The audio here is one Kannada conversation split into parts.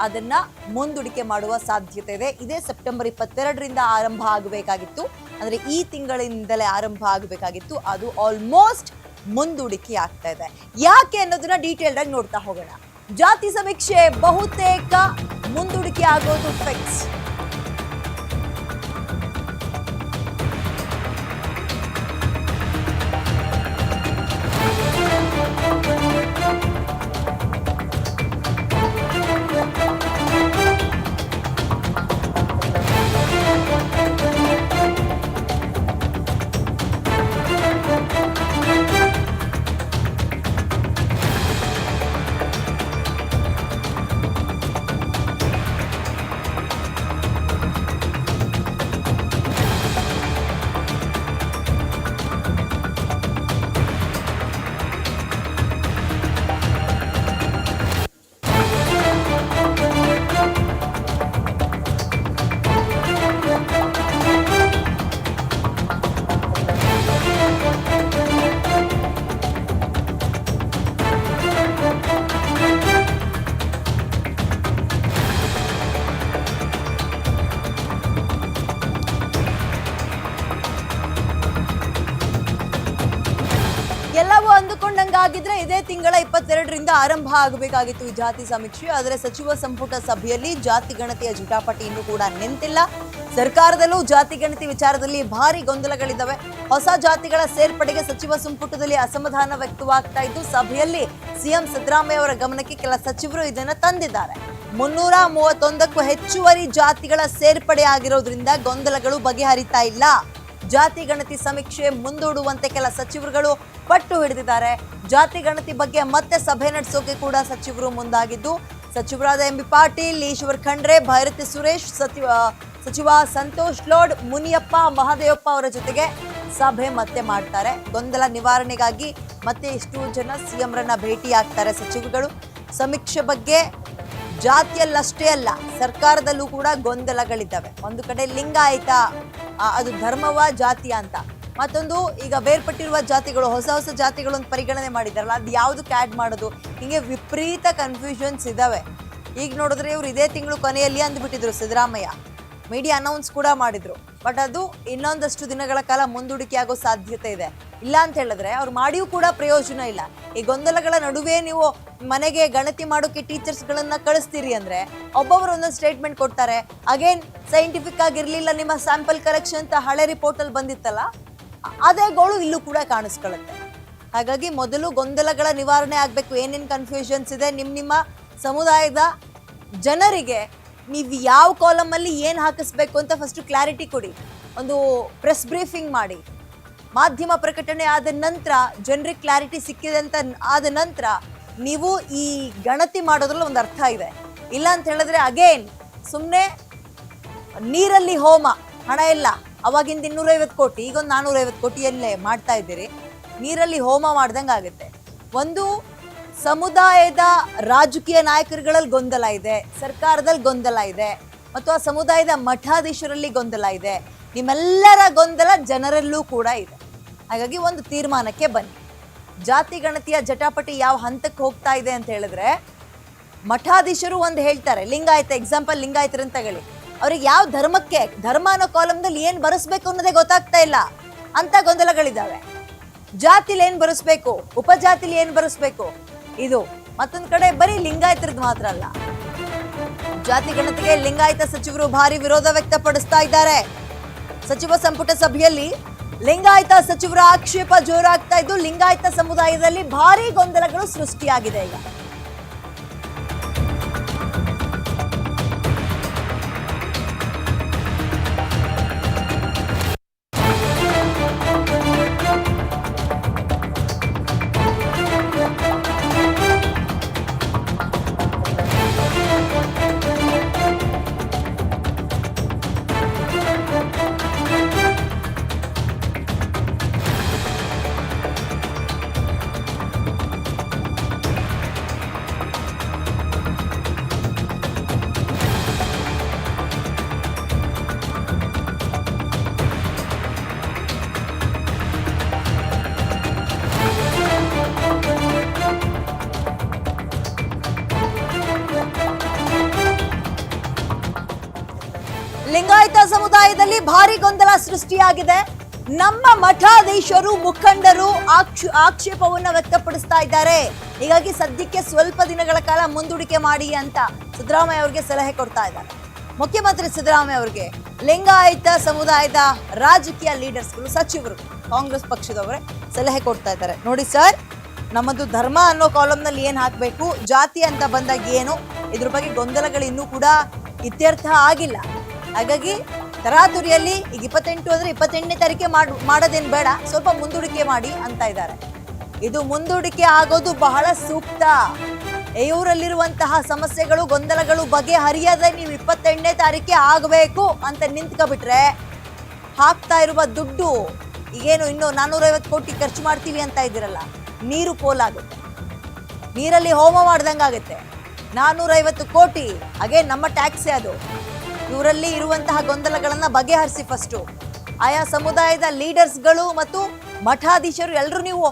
ಅದನ್ನ ಮುಂದೂಡಿಕೆ ಮಾಡುವ ಸಾಧ್ಯತೆ ಇದೆ. ಇದೇ ಸೆಪ್ಟೆಂಬರ್ ಇಪ್ಪತ್ತೆರಡರಿಂದ ಆರಂಭ ಆಗಬೇಕಾಗಿತ್ತು. ಅಂದ್ರೆ ಈ ತಿಂಗಳಿಂದಲೇ ಆರಂಭ ಆಗಬೇಕಾಗಿತ್ತು. ಅದು ಆಲ್ಮೋಸ್ಟ್ ಮುಂದೂಡಿಕೆ ಆಗ್ತಾ ಇದೆ. ಯಾಕೆ ಅನ್ನೋದನ್ನ ಡೀಟೇಲ್ಡ್ ಆಗಿ ನೋಡ್ತಾ ಹೋಗೋಣ. ಜಾತಿ ಸಮೀಕ್ಷೆ ಬಹುತೇಕ ಮುಂದೂಡಿಕೆ ಆಗೋದು ಫಿಕ್ಸ್ ಆಗಬೇಕಾಗಿತ್ತು ಈ ಜಾತಿ ಸಮೀಕ್ಷೆ, ಆದರೆ ಸಚಿವ ಸಂಪುಟ ಸಭೆಯಲ್ಲಿ ಜಾತಿ ಗಣತಿಯ ಜಟಾಪಟಿ ಇನ್ನೂ ಕೂಡ ನಿಂತಿಲ್ಲ. ಸರ್ಕಾರದಲ್ಲೂ ಜಾತಿ ಗಣತಿ ವಿಚಾರದಲ್ಲಿ ಭಾರಿ ಗೊಂದಲಗಳಿದ್ದಾವೆ. ಹೊಸ ಜಾತಿಗಳ ಸೇರ್ಪಡೆಗೆ ಸಚಿವ ಸಂಪುಟದಲ್ಲಿ ಅಸಮಾಧಾನ ವ್ಯಕ್ತವಾಗ್ತಾ ಇದ್ದು, ಸಭೆಯಲ್ಲಿ ಸಿಎಂ ಸಿದ್ದರಾಮಯ್ಯ ಅವರ ಗಮನಕ್ಕೆ ಕೆಲ ಸಚಿವರು ಇದನ್ನು ತಂದಿದ್ದಾರೆ. ಮುನ್ನೂರ ಮೂವತ್ತೊಂದಕ್ಕೂ ಹೆಚ್ಚುವರಿ ಜಾತಿಗಳ ಸೇರ್ಪಡೆ ಆಗಿರೋದ್ರಿಂದ ಗೊಂದಲಗಳು ಬಗೆಹರಿತಾ ಇಲ್ಲ. ಜಾತಿ ಗಣತಿ ಸಮೀಕ್ಷೆ ಮುಂದೂಡುವಂತೆ ಕೆಲ ಸಚಿವರುಗಳು ಪಟ್ಟು ಹಿಡಿದಿದ್ದಾರೆ. ಜಾತಿ ಗಣತಿ ಬಗ್ಗೆ ಮತ್ತೆ ಸಭೆ ನಡೆಸೋಕೆ ಕೂಡ ಸಚಿವರು ಮುಂದಾಗಿದ್ದು, ಸಚಿವರಾದ ಎಂ ಬಿ ಪಾಟೀಲ್, ಈಶ್ವರ್ ಖಂಡ್ರೆ, ಭೈರತಿ ಸುರೇಶ್, ಸಚಿವ ಸಚಿವ ಸಂತೋಷ್ ಲೋಡ್, ಮುನಿಯಪ್ಪ, ಮಹದೇವಪ್ಪ ಅವರ ಜೊತೆಗೆ ಸಭೆ ಮತ್ತೆ ಮಾಡ್ತಾರೆ. ಗೊಂದಲ ನಿವಾರಣೆಗಾಗಿ ಮತ್ತೆ ಇಷ್ಟು ಜನ ಸಿಎಂರನ್ನ ಭೇಟಿ ಆಗ್ತಾರೆ ಸಚಿವರುಗಳು. ಸಮೀಕ್ಷೆ ಬಗ್ಗೆ ಜಾತಿಯಲ್ಲಷ್ಟೇ ಅಲ್ಲ, ಸರ್ಕಾರದಲ್ಲೂ ಕೂಡ ಗೊಂದಲಗಳಿದ್ದಾವೆ. ಒಂದು ಕಡೆ ಲಿಂಗಾಯಿತ ಅದು ಧರ್ಮವ ಜಾತಿಯ ಅಂತ. ಮತ್ತೊಂದು, ಈಗ ಬೇರ್ಪಟ್ಟಿರುವ ಜಾತಿಗಳು, ಹೊಸ ಹೊಸ ಜಾತಿಗಳು ಅಂತ ಪರಿಗಣನೆ ಮಾಡಿದಾರಲ್ಲ ಅದು ಯಾವುದಕ್ಕೆ ಆ್ಯಡ್ ಮಾಡೋದು? ಹೀಗೆ ವಿಪರೀತ ಕನ್ಫ್ಯೂಷನ್ಸ್ ಇದ್ದಾವೆ ಈಗ ನೋಡಿದ್ರೆ ಇವರು ಇದೇ ತಿಂಗಳು ಕೊನೆಯಲ್ಲಿ ಅಂದ್ಬಿಟ್ಟಿದ್ರು ಸಿದ್ದರಾಮಯ್ಯ. ಮೀಡಿಯಾ ಅನೌನ್ಸ್ ಕೂಡ ಮಾಡಿದ್ರು. ಬಟ್ ಅದು ಇನ್ನೊಂದಷ್ಟು ದಿನಗಳ ಕಾಲ ಮುಂದೂಡಿಕೆ ಆಗೋ ಸಾಧ್ಯತೆ ಇದೆ. ಇಲ್ಲ ಅಂತ ಹೇಳಿದ್ರೆ ಅವ್ರು ಮಾಡಿಯೂ ಕೂಡ ಪ್ರಯೋಜನ ಇಲ್ಲ. ಈ ಗೊಂದಲಗಳ ನಡುವೆ ನೀವು ಮನೆಗೆ ಗಣತಿ ಮಾಡೋಕೆ ಟೀಚರ್ಸ್ಗಳನ್ನ ಕಳಿಸ್ತೀರಿ ಅಂದ್ರೆ ಒಬ್ಬೊಬ್ರು ಒಂದೊಂದು ಸ್ಟೇಟ್ಮೆಂಟ್ ಕೊಡ್ತಾರೆ. ಅಗೇನ್ ಸೈಂಟಿಫಿಕ್ ಆಗಿರ್ಲಿಲ್ಲ, ನಿಮ್ಮ ಸ್ಯಾಂಪಲ್ ಕರೆಕ್ಷನ್ ಅಂತ ಹಳೆ ರಿಪೋರ್ಟ್ ಅಲ್ಲಿ ಬಂದಿತ್ತಲ್ಲ? ಅದೇ ಗೋಳು ಇಲ್ಲೂ ಕೂಡ ಕಾಣಿಸ್ಕೊಳ್ಳುತ್ತೆ. ಹಾಗಾಗಿ ಮೊದಲು ಗೊಂದಲಗಳ ನಿವಾರಣೆ ಆಗಬೇಕು, ಏನೇನು ಕನ್ಫ್ಯೂಷನ್ಸ್ ಇದೆ ನಿಮ್ಮ ನಿಮ್ಮ ಸಮುದಾಯದ ಜನರಿಗೆ ನೀವು ಯಾವ ಕಾಲಮಲ್ಲಿ ಏನು ಹಾಕಿಸ್ಬೇಕು ಅಂತ ಫಸ್ಟು ಕ್ಲಾರಿಟಿ ಕೊಡಿ. ಒಂದು ಪ್ರೆಸ್ ಬ್ರೀಫಿಂಗ್ ಮಾಡಿ. ಮಾಧ್ಯಮ ಪ್ರಕಟಣೆ ಆದ ನಂತರ ಜನರಿಗೆ ಕ್ಲಾರಿಟಿ ಸಿಕ್ಕಿದೆ ಅಂತ ಆದ ನಂತರ ನೀವು ಈ ಗಣತಿ ಮಾಡೋದ್ರಲ್ಲಿ ಒಂದು ಅರ್ಥ ಇದೆ. ಇಲ್ಲ ಅಂತ ಹೇಳಿದ್ರೆ ಅಗೇನ್ ಸುಮ್ಮನೆ ನೀರಲ್ಲಿ ಹೋಮ, ಹಣ ಇಲ್ಲ. ಅವಾಗಿಂದ ಇನ್ನೂರೈವತ್ತು ಕೋಟಿ ಈಗ ಒಂದು ನಾನ್ನೂರೈವತ್ತು ಕೋಟಿಯಲ್ಲೇ ಮಾಡ್ತಾ ಇದ್ದೀರಿ. ನೀರಲ್ಲಿ ಹೋಮ ಮಾಡ್ದಂಗೆ ಆಗುತ್ತೆ. ಒಂದು ಸಮುದಾಯದ ರಾಜಕೀಯ ನಾಯಕರುಗಳಲ್ಲಿ ಗೊಂದಲ ಇದೆ, ಸರ್ಕಾರದಲ್ಲಿ ಗೊಂದಲ ಇದೆ, ಮತ್ತು ಆ ಸಮುದಾಯದ ಮಠಾಧೀಶರಲ್ಲಿ ಗೊಂದಲ ಇದೆ. ನಿಮ್ಮೆಲ್ಲರ ಗೊಂದಲ ಜನರಲ್ಲೂ ಕೂಡ ಇದೆ. ಹಾಗಾಗಿ ಒಂದು ತೀರ್ಮಾನಕ್ಕೆ ಬನ್ನಿ. ಜಾತಿ ಗಣತಿಯ ಜಟಾಪಟಿ ಯಾವ ಹಂತಕ್ಕೆ ಹೋಗ್ತಾ ಇದೆ ಅಂತ ಹೇಳಿದ್ರೆ, ಮಠಾಧೀಶರು ಒಂದು ಹೇಳ್ತಾರೆ, ಲಿಂಗಾಯತ ಎಕ್ಸಾಂಪಲ್ ಅಂತ ತಗೊಳ್ಳಿ ಅವ್ರಿಗೆ ಯಾವ ಧರ್ಮಕ್ಕೆ, ಧರ್ಮ ಅನ್ನೋ ಕಾಲಮ್ದಲ್ಲಿ ಏನ್ ಬರೆಸ್ಬೇಕು ಅನ್ನೋದೇ ಗೊತ್ತಾಗ್ತಾ ಇಲ್ಲ ಅಂತ ಗೊಂದಲಗಳಿದ್ದಾವೆ. ಜಾತಿಲಿ ಏನ್ ಬರೆಸ್ಬೇಕು, ಉಪಜಾತಿಲಿ ಏನ್ ಬರೆಸ್ಬೇಕು, ಇದು ಮತ್ತೊಂದ್ ಕಡೆ ಬರೀ ಲಿಂಗಾಯತರದ್ದು ಮಾತ್ರ ಅಲ್ಲ. ಜಾತಿ ಗಣತಿಗೆ ಲಿಂಗಾಯತ ಸಚಿವರು ಭಾರಿ ವಿರೋಧ ವ್ಯಕ್ತಪಡಿಸ್ತಾ ಇದ್ದಾರೆ. ಸಚಿವ ಸಂಪುಟ ಸಭೆಯಲ್ಲಿ ಲಿಂಗಾಯತ ಸಚಿವರ ಆಕ್ಷೇಪ ಜೋರಾಗ್ತಾ ಇದ್ದು ಲಿಂಗಾಯತ ಸಮುದಾಯದಲ್ಲಿ ಭಾರಿ ಗೊಂದಲಗಳು ಸೃಷ್ಟಿಯಾಗಿದೆ ಈಗ. ಸಮುದಾಯದಲ್ಲಿ ಭಾರಿ ಗೊಂದಲ ಸೃಷ್ಟಿಯಾಗಿದೆ. ನಮ್ಮ ಮಠಾಧೀಶರು, ಮುಖಂಡರು ಆಕ್ಷ- ಆಕ್ಷೇಪವನ್ನ ವ್ಯಕ್ತಪಡಿಸ್ತಾ ಇದ್ದಾರೆ. ಹೀಗಾಗಿ ಸದ್ಯಕ್ಕೆ ಸ್ವಲ್ಪ ದಿನಗಳ ಕಾಲ ಮುಂದೂಡಿಕೆ ಮಾಡಿ ಅಂತ ಸಿದ್ದರಾಮಯ್ಯ ಅವರಿಗೆ ಸಲಹೆ ಕೊಡ್ತಾ ಇದ್ದಾರೆ. ಮುಖ್ಯಮಂತ್ರಿ ಸಿದ್ದರಾಮಯ್ಯ ಅವರಿಗೆ ಲಿಂಗಾಯತ ಸಮುದಾಯದ ರಾಜಕೀಯ ಲೀಡರ್ಸ್ಗಳು ಸಚಿವರು, ಕಾಂಗ್ರೆಸ್ ಪಕ್ಷದವರೇ ಸಲಹೆ ಕೊಡ್ತಾ ಇದ್ದಾರೆ. ನೋಡಿ ಸರ್, ನಮ್ಮದು ಧರ್ಮ ಅನ್ನೋ ಕಾಲಂನಲ್ಲಿ ಏನು ಹಾಕಬೇಕು, ಜಾತಿ ಅಂತ ಬಂದಾಗ ಏನು, ಇದ್ರ ಬಗ್ಗೆ ಗೊಂದಲಗಳು ಇನ್ನೂ ಕೂಡ ಇತ್ಯರ್ಥ ಆಗಿಲ್ಲ. ಹಾಗಾಗಿ ತರಾತುರಿಯಲ್ಲಿ ಈಗ ಇಪ್ಪತ್ತೆಂಟು ಅಂದ್ರೆ ಇಪ್ಪತ್ತೆಂಟನೇ ತಾರೀಕೆ ಮಾಡ್ ಮಾಡೋದೇನ್ ಬೇಡ, ಸ್ವಲ್ಪ ಮುಂದೂಡಿಕೆ ಮಾಡಿ ಅಂತ ಇದ್ದಾರೆ. ಇದು ಮುಂದೂಡಿಕೆ ಆಗೋದು ಬಹಳ ಸೂಕ್ತ. ಇವರಲ್ಲಿರುವಂತಹ ಸಮಸ್ಯೆಗಳು, ಗೊಂದಲಗಳು ಬಗೆಹರಿಯದೆ ನೀವು ಇಪ್ಪತ್ತೆಂಟನೇ ತಾರೀಕೆ ಆಗಬೇಕು ಅಂತ ನಿಂತ್ಕೊಬಿಟ್ರೆ ಹಾಕ್ತಾ ಇರುವ ದುಡ್ಡು ಈಗೇನು ಇನ್ನು ನಾನ್ನೂರೈವತ್ತು ಕೋಟಿ ಖರ್ಚು ಮಾಡ್ತೀವಿ ಅಂತ ಇದ್ದೀರಲ್ಲ, ನೀರು ಪೋಲಾಗುತ್ತೆ ನೀರಲ್ಲಿ ಹೋಮ ಮಾಡ್ದಂಗಾಗುತ್ತೆ. ನಾನ್ನೂರೈವತ್ತು ಕೋಟಿ, ಹಾಗೆ ನಮ್ಮ ಟ್ಯಾಕ್ಸೇ ಅದು. ಇವರಲ್ಲಿ ಇರುವಂತಹ ಗೊಂದಲಗಳನ್ನ ಬಗೆಹರಿಸಿ ಫಸ್ಟು ಆಯಾ ಸಮುದಾಯದ ಲೀಡರ್ಸ್ಗಳು ಮತ್ತು ಮಠಾಧೀಶರು ಎಲ್ಲರೂ ನೀವು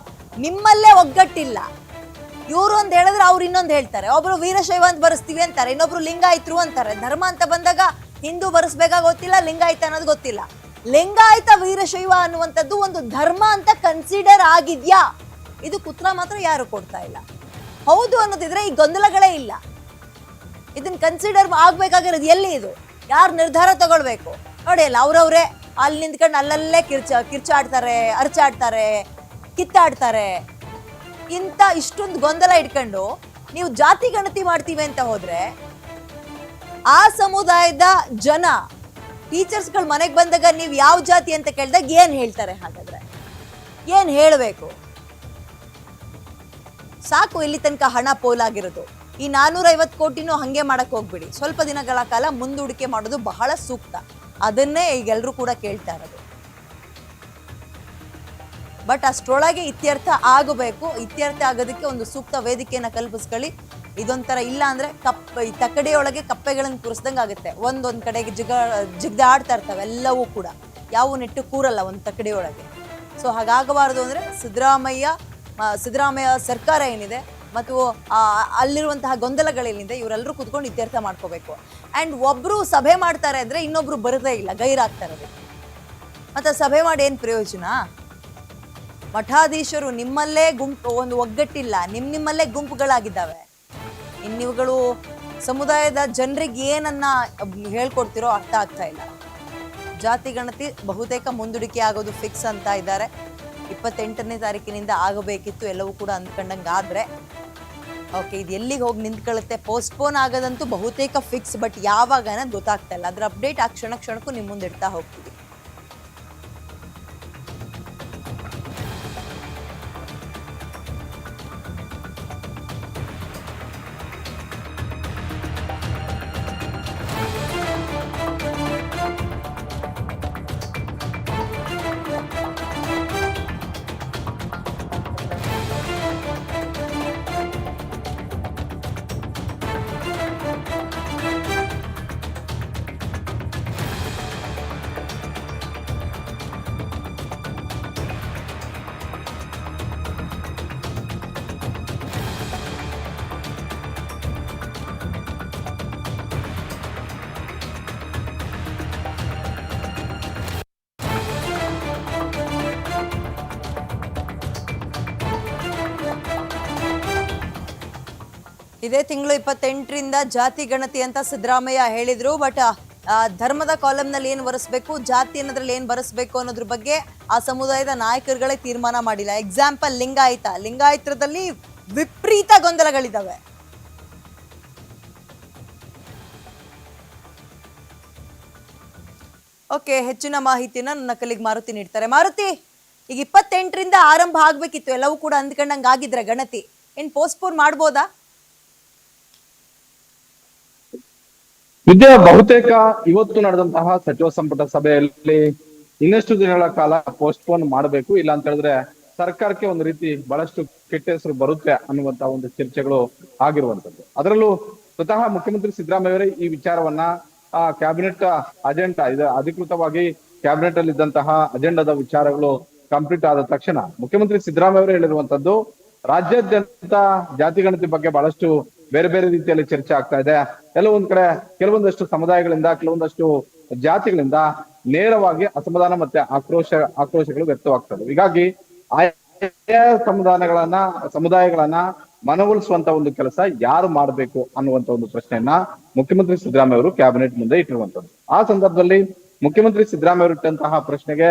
ನಿಮ್ಮಲ್ಲೇ ಒಗ್ಗಟ್ಟಿಲ್ಲ. ಇವರು ಒಂದು ಹೇಳಿದ್ರೆ ಅವ್ರು ಇನ್ನೊಂದು ಹೇಳ್ತಾರೆ. ಒಬ್ರು ವೀರಶೈವ ಅಂತ ಬರೆಸ್ತೀವಿ ಅಂತಾರೆ, ಇನ್ನೊಬ್ರು ಲಿಂಗಾಯಿತರು ಅಂತಾರೆ. ಧರ್ಮ ಅಂತ ಬಂದಾಗ ಹಿಂದೂ ಬರೆಸ್ಬೇಕಾ ಗೊತ್ತಿಲ್ಲ, ಲಿಂಗಾಯಿತ ಅನ್ನೋದು ಗೊತ್ತಿಲ್ಲ. ಲಿಂಗಾಯಿತ, ವೀರಶೈವ ಅನ್ನುವಂಥದ್ದು ಒಂದು ಧರ್ಮ ಅಂತ ಕನ್ಸಿಡರ್ ಆಗಿದ್ಯಾ? ಇದು ಕುತ್ರ ಮಾತ್ರ ಯಾರು ಕೊಡ್ತಾ ಇಲ್ಲ. ಹೌದು ಅನ್ನೋದಿದ್ರೆ ಈ ಗೊಂದಲಗಳೇ ಇಲ್ಲ. ಇದನ್ನ ಕನ್ಸಿಡರ್ ಆಗ್ಬೇಕಾಗಿರೋದು ಎಲ್ಲಿ ಇದು? ಯಾರು ನಿರ್ಧಾರ ತಗೊಳ್ಬೇಕು? ನೋಡಿ ಅಲ್ಲ ಅವ್ರವ್ರೆ ಅಲ್ಲಿ ನಿಂತ್ಕೊಂಡು ಅಲ್ಲಲ್ಲೇ ಕಿರ್ಚ, ಕಿರ್ಚಾಡ್ತಾರೆ, ಅರ್ಚಾಡ್ತಾರೆ, ಕಿತ್ತಾಡ್ತಾರೆ. ಇಂಥ ಇಷ್ಟೊಂದು ಗೊಂದಲ ಇಟ್ಕೊಂಡು ನೀವು ಜಾತಿ ಗಣತಿ ಮಾಡ್ತೀವಿ ಅಂತ ಹೋದ್ರೆ ಆ ಸಮುದಾಯದ ಜನ ಟೀಚರ್ಸ್ಗಳು ಮನೆಗೆ ಬಂದಾಗ ನೀವು ಯಾವ ಜಾತಿ ಅಂತ ಕೇಳಿದಾಗ ಏನ್ ಹೇಳ್ತಾರೆ ಹಾಗಾದ್ರೆ? ಏನ್ ಹೇಳಬೇಕು? ಸಾಕು ಇಲ್ಲಿ ತನಕ ಹಣ ಪೋಲಾಗಿರೋದು. ಈ ನಾನೂರೈವತ್ತು ಕೋಟಿನೂ ಹಂಗೆ ಮಾಡಕ್ಕೆ ಹೋಗ್ಬಿಡಿ. ಸ್ವಲ್ಪ ದಿನಗಳ ಕಾಲ ಮುಂದೂಡಿಕೆ ಮಾಡೋದು ಬಹಳ ಸೂಕ್ತ. ಅದನ್ನೇ ಈಗೆಲ್ಲರೂ ಕೂಡ ಕೇಳ್ತಾ ಇರೋದು. ಬಟ್ ಅಷ್ಟರೊಳಗೆ ಇತ್ಯರ್ಥ ಆಗಬೇಕು. ಇತ್ಯರ್ಥ ಆಗೋದಕ್ಕೆ ಒಂದು ಸೂಕ್ತ ವೇದಿಕೆಯನ್ನು ಕಲ್ಪಿಸ್ಕೊಳ್ಳಿ. ಇದೊಂಥರ ಇಲ್ಲ ಅಂದರೆ ಕಪ್ ಈ ತಕ್ಕಡಿಯೊಳಗೆ ಕಪ್ಪೆಗಳನ್ನು ಕೂರಿಸ್ದಂಗೆ ಆಗುತ್ತೆ. ಒಂದೊಂದು ಕಡೆಗೆ ಜಿಗ, ಜಿಗ್ದಾಡ್ತಾ ಇರ್ತವೆ ಎಲ್ಲವೂ ಕೂಡ. ಯಾವ ನೆಟ್ಟು ಕೂರಲ್ಲ ಒಂದು ತಕ್ಕಡಿಯೊಳಗೆ ಸೊ ಹಾಗಾಗಬಾರ್ದು ಅಂದರೆ ಸಿದ್ದರಾಮಯ್ಯ ಸಿದ್ದರಾಮಯ್ಯ ಸರ್ಕಾರ ಏನಿದೆ ಮತ್ತು ಅಲ್ಲಿರುವಂತಹ ಗೊಂದಲಗಳೇನಿದೆ ಇವರೆಲ್ಲರೂ ಕುತ್ಕೊಂಡು ಇತ್ಯರ್ಥ ಮಾಡ್ಕೋಬೇಕು. ಅಂಡ್ ಒಬ್ರು ಸಭೆ ಮಾಡ್ತಾರೆ ಅಂದ್ರೆ ಇನ್ನೊಬ್ರು ಬರದೇ ಇಲ್ಲ, ಗೈರಾಗ್ತಾರೆ ಅದಕ್ಕೆ ಮತ್ತೆ ಸಭೆ ಮಾಡಿ ಏನ್ ಪ್ರಯೋಜನ? ಮಠಾಧೀಶರು ನಿಮ್ಮಲ್ಲೇ ಗುಂಪು, ಒಂದು ಒಗ್ಗಟ್ಟಿಲ್ಲ, ನಿಮ್ ನಿಮ್ಮಲ್ಲೇ ಗುಂಪುಗಳಾಗಿದ್ದಾವೆ. ಇನ್ನಿವುಗಳು ಸಮುದಾಯದ ಜನರಿಗೆ ಏನನ್ನ ಹೇಳ್ಕೊಡ್ತಿರೋ ಅರ್ಥ ಆಗ್ತಾ ಇಲ್ಲ. ಜಾತಿ ಗಣತಿ ಬಹುತೇಕ ಮುಂದೂಡಿಕೆ ಆಗೋದು ಫಿಕ್ಸ್ ಅಂತ ಇದ್ದಾರೆ. ಇಪ್ಪತ್ತೆಂಟನೇ ತಾರೀಕಿನಿಂದ ಆಗಬೇಕಿತ್ತು, ಎಲ್ಲವೂ ಕೂಡ ಅಂದ್ಕೊಂಡಂಗೆ ಆದರೆ, ಓಕೆ, ಇದು ಎಲ್ಲಿಗೆ ಹೋಗಿ ನಿಂತ್ಕೊಳ್ಳುತ್ತೆ? ಪೋಸ್ಟ್ಪೋನ್ ಆಗೋದಂತೂ ಬಹುತೇಕ ಫಿಕ್ಸ್ ಬಟ್ ಯಾವಾಗ ಅನ್ನೋದು ಗೊತ್ತಾಗ್ತಾ ಇಲ್ಲ. ಅದರ ಅಪ್ಡೇಟ್ ಆ ಕ್ಷಣ ಕ್ಷಣಕ್ಕೂ ನಿಮ್ಮ ಮುಂದೆ ಇಡ್ತಾ ಹೋಗ್ತೀವಿ. ಇದೇ ತಿಂಗಳು ಇಪ್ಪತ್ತೆಂಟರಿಂದ ಜಾತಿ ಗಣತಿ ಅಂತ ಸಿದ್ದರಾಮಯ್ಯ ಹೇಳಿದ್ರು ಬಟ್ ಧರ್ಮದ ಕಾಲಂನಲ್ಲಿ ಏನು ಬರೆಸ್ಬೇಕು ಜಾತಿ ಅನ್ನೋದ್ರಲ್ಲಿ ಏನು ಬರೆಸ್ಬೇಕು ಅನ್ನೋದ್ರ ಬಗ್ಗೆ ಆ ಸಮುದಾಯದ ನಾಯಕರುಗಳೇ ತೀರ್ಮಾನ ಮಾಡಿಲ್ಲ. ಎಕ್ಸಾಂಪಲ್ ಲಿಂಗಾಯತ. ಲಿಂಗಾಯತದಲ್ಲಿ ವಿಪರೀತ ಗೊಂದಲಗಳಿದ್ದಾವೆ ಓಕೆ ಹೆಚ್ಚಿನ ಮಾಹಿತಿನ ನನ್ನ ಕಲಿಗೆ ಮಾರುತಿ ನೀಡ್ತಾರೆ. ಮಾರುತಿ, ಈಗ ಇಪ್ಪತ್ತೆಂಟರಿಂದ ಆರಂಭ ಆಗ್ಬೇಕಿತ್ತು. ಎಲ್ಲವೂ ಕೂಡ ಅಂದ್ಕೊಂಡಂಗೆ ಆಗಿದ್ರೆ ಗಣತಿ. ಏನು ಪೋಸ್ಟ್ಪೋನ್ ಮಾಡ್ಬೋದಾ? ವಿದ್ಯಾ ಬಹುತೇಕ ಇವತ್ತು ನಡೆದಂತಹ ಸಚಿವ ಸಂಪುಟ ಸಭೆಯಲ್ಲಿ ಇನ್ನಷ್ಟು ದಿನಗಳ ಕಾಲ ಪೋಸ್ಟ್ಪೋನ್ ಮಾಡಬೇಕು. ಇಲ್ಲ ಅಂತ ಹೇಳಿದ್ರೆ ಸರ್ಕಾರಕ್ಕೆ ಒಂದು ರೀತಿ ಬಹಳಷ್ಟು ಕೆಟ್ಟ ಹೆಸರು ಬರುತ್ತೆ ಅನ್ನುವಂತ ಒಂದು ಚರ್ಚೆಗಳು ಆಗಿರುವಂತದ್ದು ಅದರಲ್ಲೂ ಸ್ವತಃ ಮುಖ್ಯಮಂತ್ರಿ ಸಿದ್ದರಾಮಯ್ಯವರೇ ಈ ವಿಚಾರವನ್ನ, ಆ ಕ್ಯಾಬಿನೆಟ್ ಅಜೆಂಡಾ ಇದು ಅಧಿಕೃತವಾಗಿ ಕ್ಯಾಬಿನೆಟ್ ಅಲ್ಲಿ ಇದ್ದಂತಹ ಅಜೆಂಡಾದ ವಿಚಾರಗಳು ಕಂಪ್ಲೀಟ್ ಆದ ತಕ್ಷಣ ಮುಖ್ಯಮಂತ್ರಿ ಸಿದ್ದರಾಮಯ್ಯ ಅವರೇ ಹೇಳಿರುವಂತದ್ದು ರಾಜ್ಯಾದ್ಯಂತ ಜಾತಿ ಗಣತಿ ಬಗ್ಗೆ ಬಹಳಷ್ಟು ಬೇರೆ ಬೇರೆ ರೀತಿಯಲ್ಲಿ ಚರ್ಚೆ ಆಗ್ತಾ ಇದೆ. ಕೆಲವೊಂದ್ ಕಡೆ, ಕೆಲವೊಂದಷ್ಟು ಸಮುದಾಯಗಳಿಂದ, ಕೆಲವೊಂದಷ್ಟು ಜಾತಿಗಳಿಂದ ನೇರವಾಗಿ ಅಸಮಾಧಾನ ಮತ್ತೆ ಆಕ್ರೋಶ, ಆಕ್ರೋಶಗಳು ವ್ಯಕ್ತವಾಗ್ತದೆ. ಹೀಗಾಗಿ ಆಯಾ ಸಮುದಾಯಗಳನ್ನ ಸಮುದಾಯಗಳನ್ನ ಮನವೊಲಿಸುವಂತ ಒಂದು ಕೆಲಸ ಯಾರು ಮಾಡಬೇಕು ಅನ್ನುವಂತ ಒಂದು ಪ್ರಶ್ನೆಯನ್ನ ಮುಖ್ಯಮಂತ್ರಿ ಸಿದ್ದರಾಮಯ್ಯ ಅವರು ಕ್ಯಾಬಿನೆಟ್ ಮುಂದೆ ಇಟ್ಟಿರುವಂತದ್ದು. ಆ ಸಂದರ್ಭದಲ್ಲಿ ಮುಖ್ಯಮಂತ್ರಿ ಸಿದ್ದರಾಮಯ್ಯ ಇಟ್ಟಂತಹ ಪ್ರಶ್ನೆಗೆ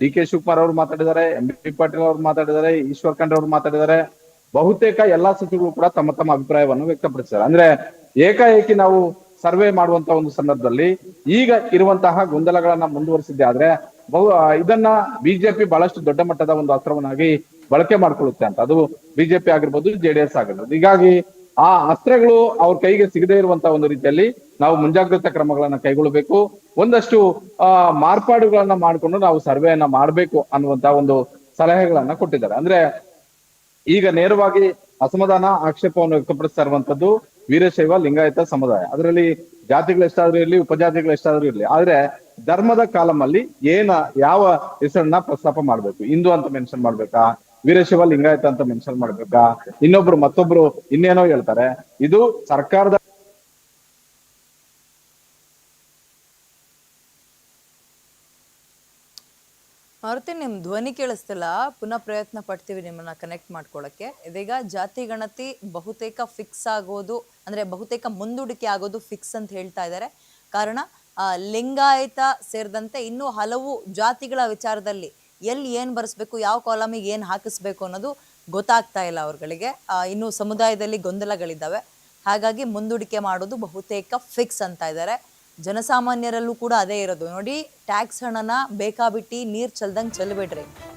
ಡಿ ಕೆ ಶಿವಕುಮಾರ್ ಅವರು ಮಾತಾಡಿದ್ದಾರೆ, ಎಂ ಬಿ ಪಾಟೀಲ್ ಅವರು ಮಾತಾಡಿದ್ದಾರೆ, ಈಶ್ವರ್ ಖಂಡ್ರೆ ಅವರು ಮಾತಾಡಿದ್ದಾರೆ. ಬಹುತೇಕ ಎಲ್ಲಾ ಸಚಿವರು ಕೂಡ ತಮ್ಮ ತಮ್ಮ ಅಭಿಪ್ರಾಯವನ್ನು ವ್ಯಕ್ತಪಡಿಸಿದ್ದಾರೆ. ಅಂದ್ರೆ ಏಕಾಏಕಿ ನಾವು ಸರ್ವೆ ಮಾಡುವಂತ ಒಂದು ಸಂದರ್ಭದಲ್ಲಿ ಈಗ ಇರುವಂತಹ ಗೊಂದಲಗಳನ್ನ ಮುಂದುವರಿಸಿದ್ದೆ ಆದ್ರೆ ಬಹು ಇದನ್ನ ಬಿಜೆಪಿ ಬಹಳಷ್ಟು ದೊಡ್ಡ ಮಟ್ಟದ ಒಂದು ಅಸ್ತ್ರವನ್ನಾಗಿ ಬಳಕೆ ಮಾಡ್ಕೊಳ್ಳುತ್ತೆ ಅಂತ. ಅದು ಬಿಜೆಪಿ ಆಗಿರ್ಬೋದು, ಜೆಡಿಎಸ್ ಆಗಿರ್ಬೋದು. ಹೀಗಾಗಿ ಆ ಅಸ್ತ್ರಗಳು ಅವ್ರ ಕೈಗೆ ಸಿಗದೇ ಇರುವಂತ ಒಂದು ರೀತಿಯಲ್ಲಿ ನಾವು ಮುಂಜಾಗ್ರತಾ ಕ್ರಮಗಳನ್ನ ಕೈಗೊಳ್ಳಬೇಕು. ಒಂದಷ್ಟು, ಆ, ಮಾರ್ಪಾಡುಗಳನ್ನ ಮಾಡಿಕೊಂಡು ನಾವು ಸರ್ವೆಯನ್ನ ಮಾಡಬೇಕು ಅನ್ನುವಂತ ಒಂದು ಸಲಹೆಗಳನ್ನ ಕೊಟ್ಟಿದ್ದಾರೆ. ಅಂದ್ರೆ ಈಗ ನೇರವಾಗಿ ಅಸಮಾಧಾನ ಆಕ್ಷೇಪವನ್ನು ವ್ಯಕ್ತಪಡಿಸ್ತಾ ಇರುವಂತದ್ದು ವೀರಶೈವ ಲಿಂಗಾಯತ ಸಮುದಾಯ. ಅದರಲ್ಲಿ ಜಾತಿಗಳು ಎಷ್ಟಾದ್ರೂ ಇರಲಿ, ಉಪಜಾತಿಗಳು ಎಷ್ಟಾದ್ರೂ ಇರಲಿ. ಆದ್ರೆ ಧರ್ಮದ ಕಾಲಮಲ್ಲಿ ಏನ, ಯಾವ ಹೆಸರನ್ನ ಪ್ರಸ್ತಾಪ ಮಾಡ್ಬೇಕು? ಹಿಂದೂ ಅಂತ ಮೆನ್ಷನ್ ಮಾಡ್ಬೇಕಾ? ವೀರಶೈವ ಲಿಂಗಾಯತ ಅಂತ ಮೆನ್ಷನ್ ಮಾಡ್ಬೇಕಾ? ಇನ್ನೊಬ್ರು ಮತ್ತೊಬ್ರು ಇನ್ನೇನೋ ಹೇಳ್ತಾರೆ. ಇದು ಸರ್ಕಾರದ ಮಾರುತಿ ನಿಮ್ಮ ಧ್ವನಿ ಕೇಳಿಸ್ತಿಲ್ಲ. ಪುನಃ ಪ್ರಯತ್ನ ಪಡ್ತೀವಿ ನಿಮ್ಮನ್ನ ಕನೆಕ್ಟ್ ಮಾಡ್ಕೊಳ್ಳೋಕ್ಕೆ ಇದೀಗ ಜಾತಿ, ಗಣತಿ ಬಹುತೇಕ ಫಿಕ್ಸ್ ಆಗೋದು, ಅಂದರೆ ಬಹುತೇಕ ಮುಂದೂಡಿಕೆ ಆಗೋದು ಫಿಕ್ಸ್ ಅಂತ ಹೇಳ್ತಾ ಇದ್ದಾರೆ. ಕಾರಣ ಲಿಂಗಾಯತ ಸೇರಿದಂತೆ ಇನ್ನೂ ಹಲವು ಜಾತಿಗಳ ವಿಚಾರದಲ್ಲಿ ಎಲ್ಲಿ ಏನು ಬರೆಸ್ಬೇಕು, ಯಾವ ಕಾಲಮಿಗೆ ಏನು ಹಾಕಿಸ್ಬೇಕು ಅನ್ನೋದು ಗೊತ್ತಾಗ್ತಾ ಇಲ್ಲ ಅವ್ರಗಳಿಗೆ. ಇನ್ನು ಸಮುದಾಯದಲ್ಲಿ ಗೊಂದಲಗಳಿದ್ದಾವೆ. ಹಾಗಾಗಿ ಮುಂದೂಡಿಕೆ ಮಾಡೋದು ಬಹುತೇಕ ಫಿಕ್ಸ್ ಅಂತ ಇದ್ದಾರೆ. ಜನಸಾಮಾನ್ಯರಲ್ಲೂ ಕೂಡ ಅದೇ ಇರೋದು. ನೋಡಿ, ಟ್ಯಾಕ್ಸ್ ಹಣನ ಬೇಕಾಬಿಟ್ಟಿ ನೀರ್ ಚಲ್ದಂಗ್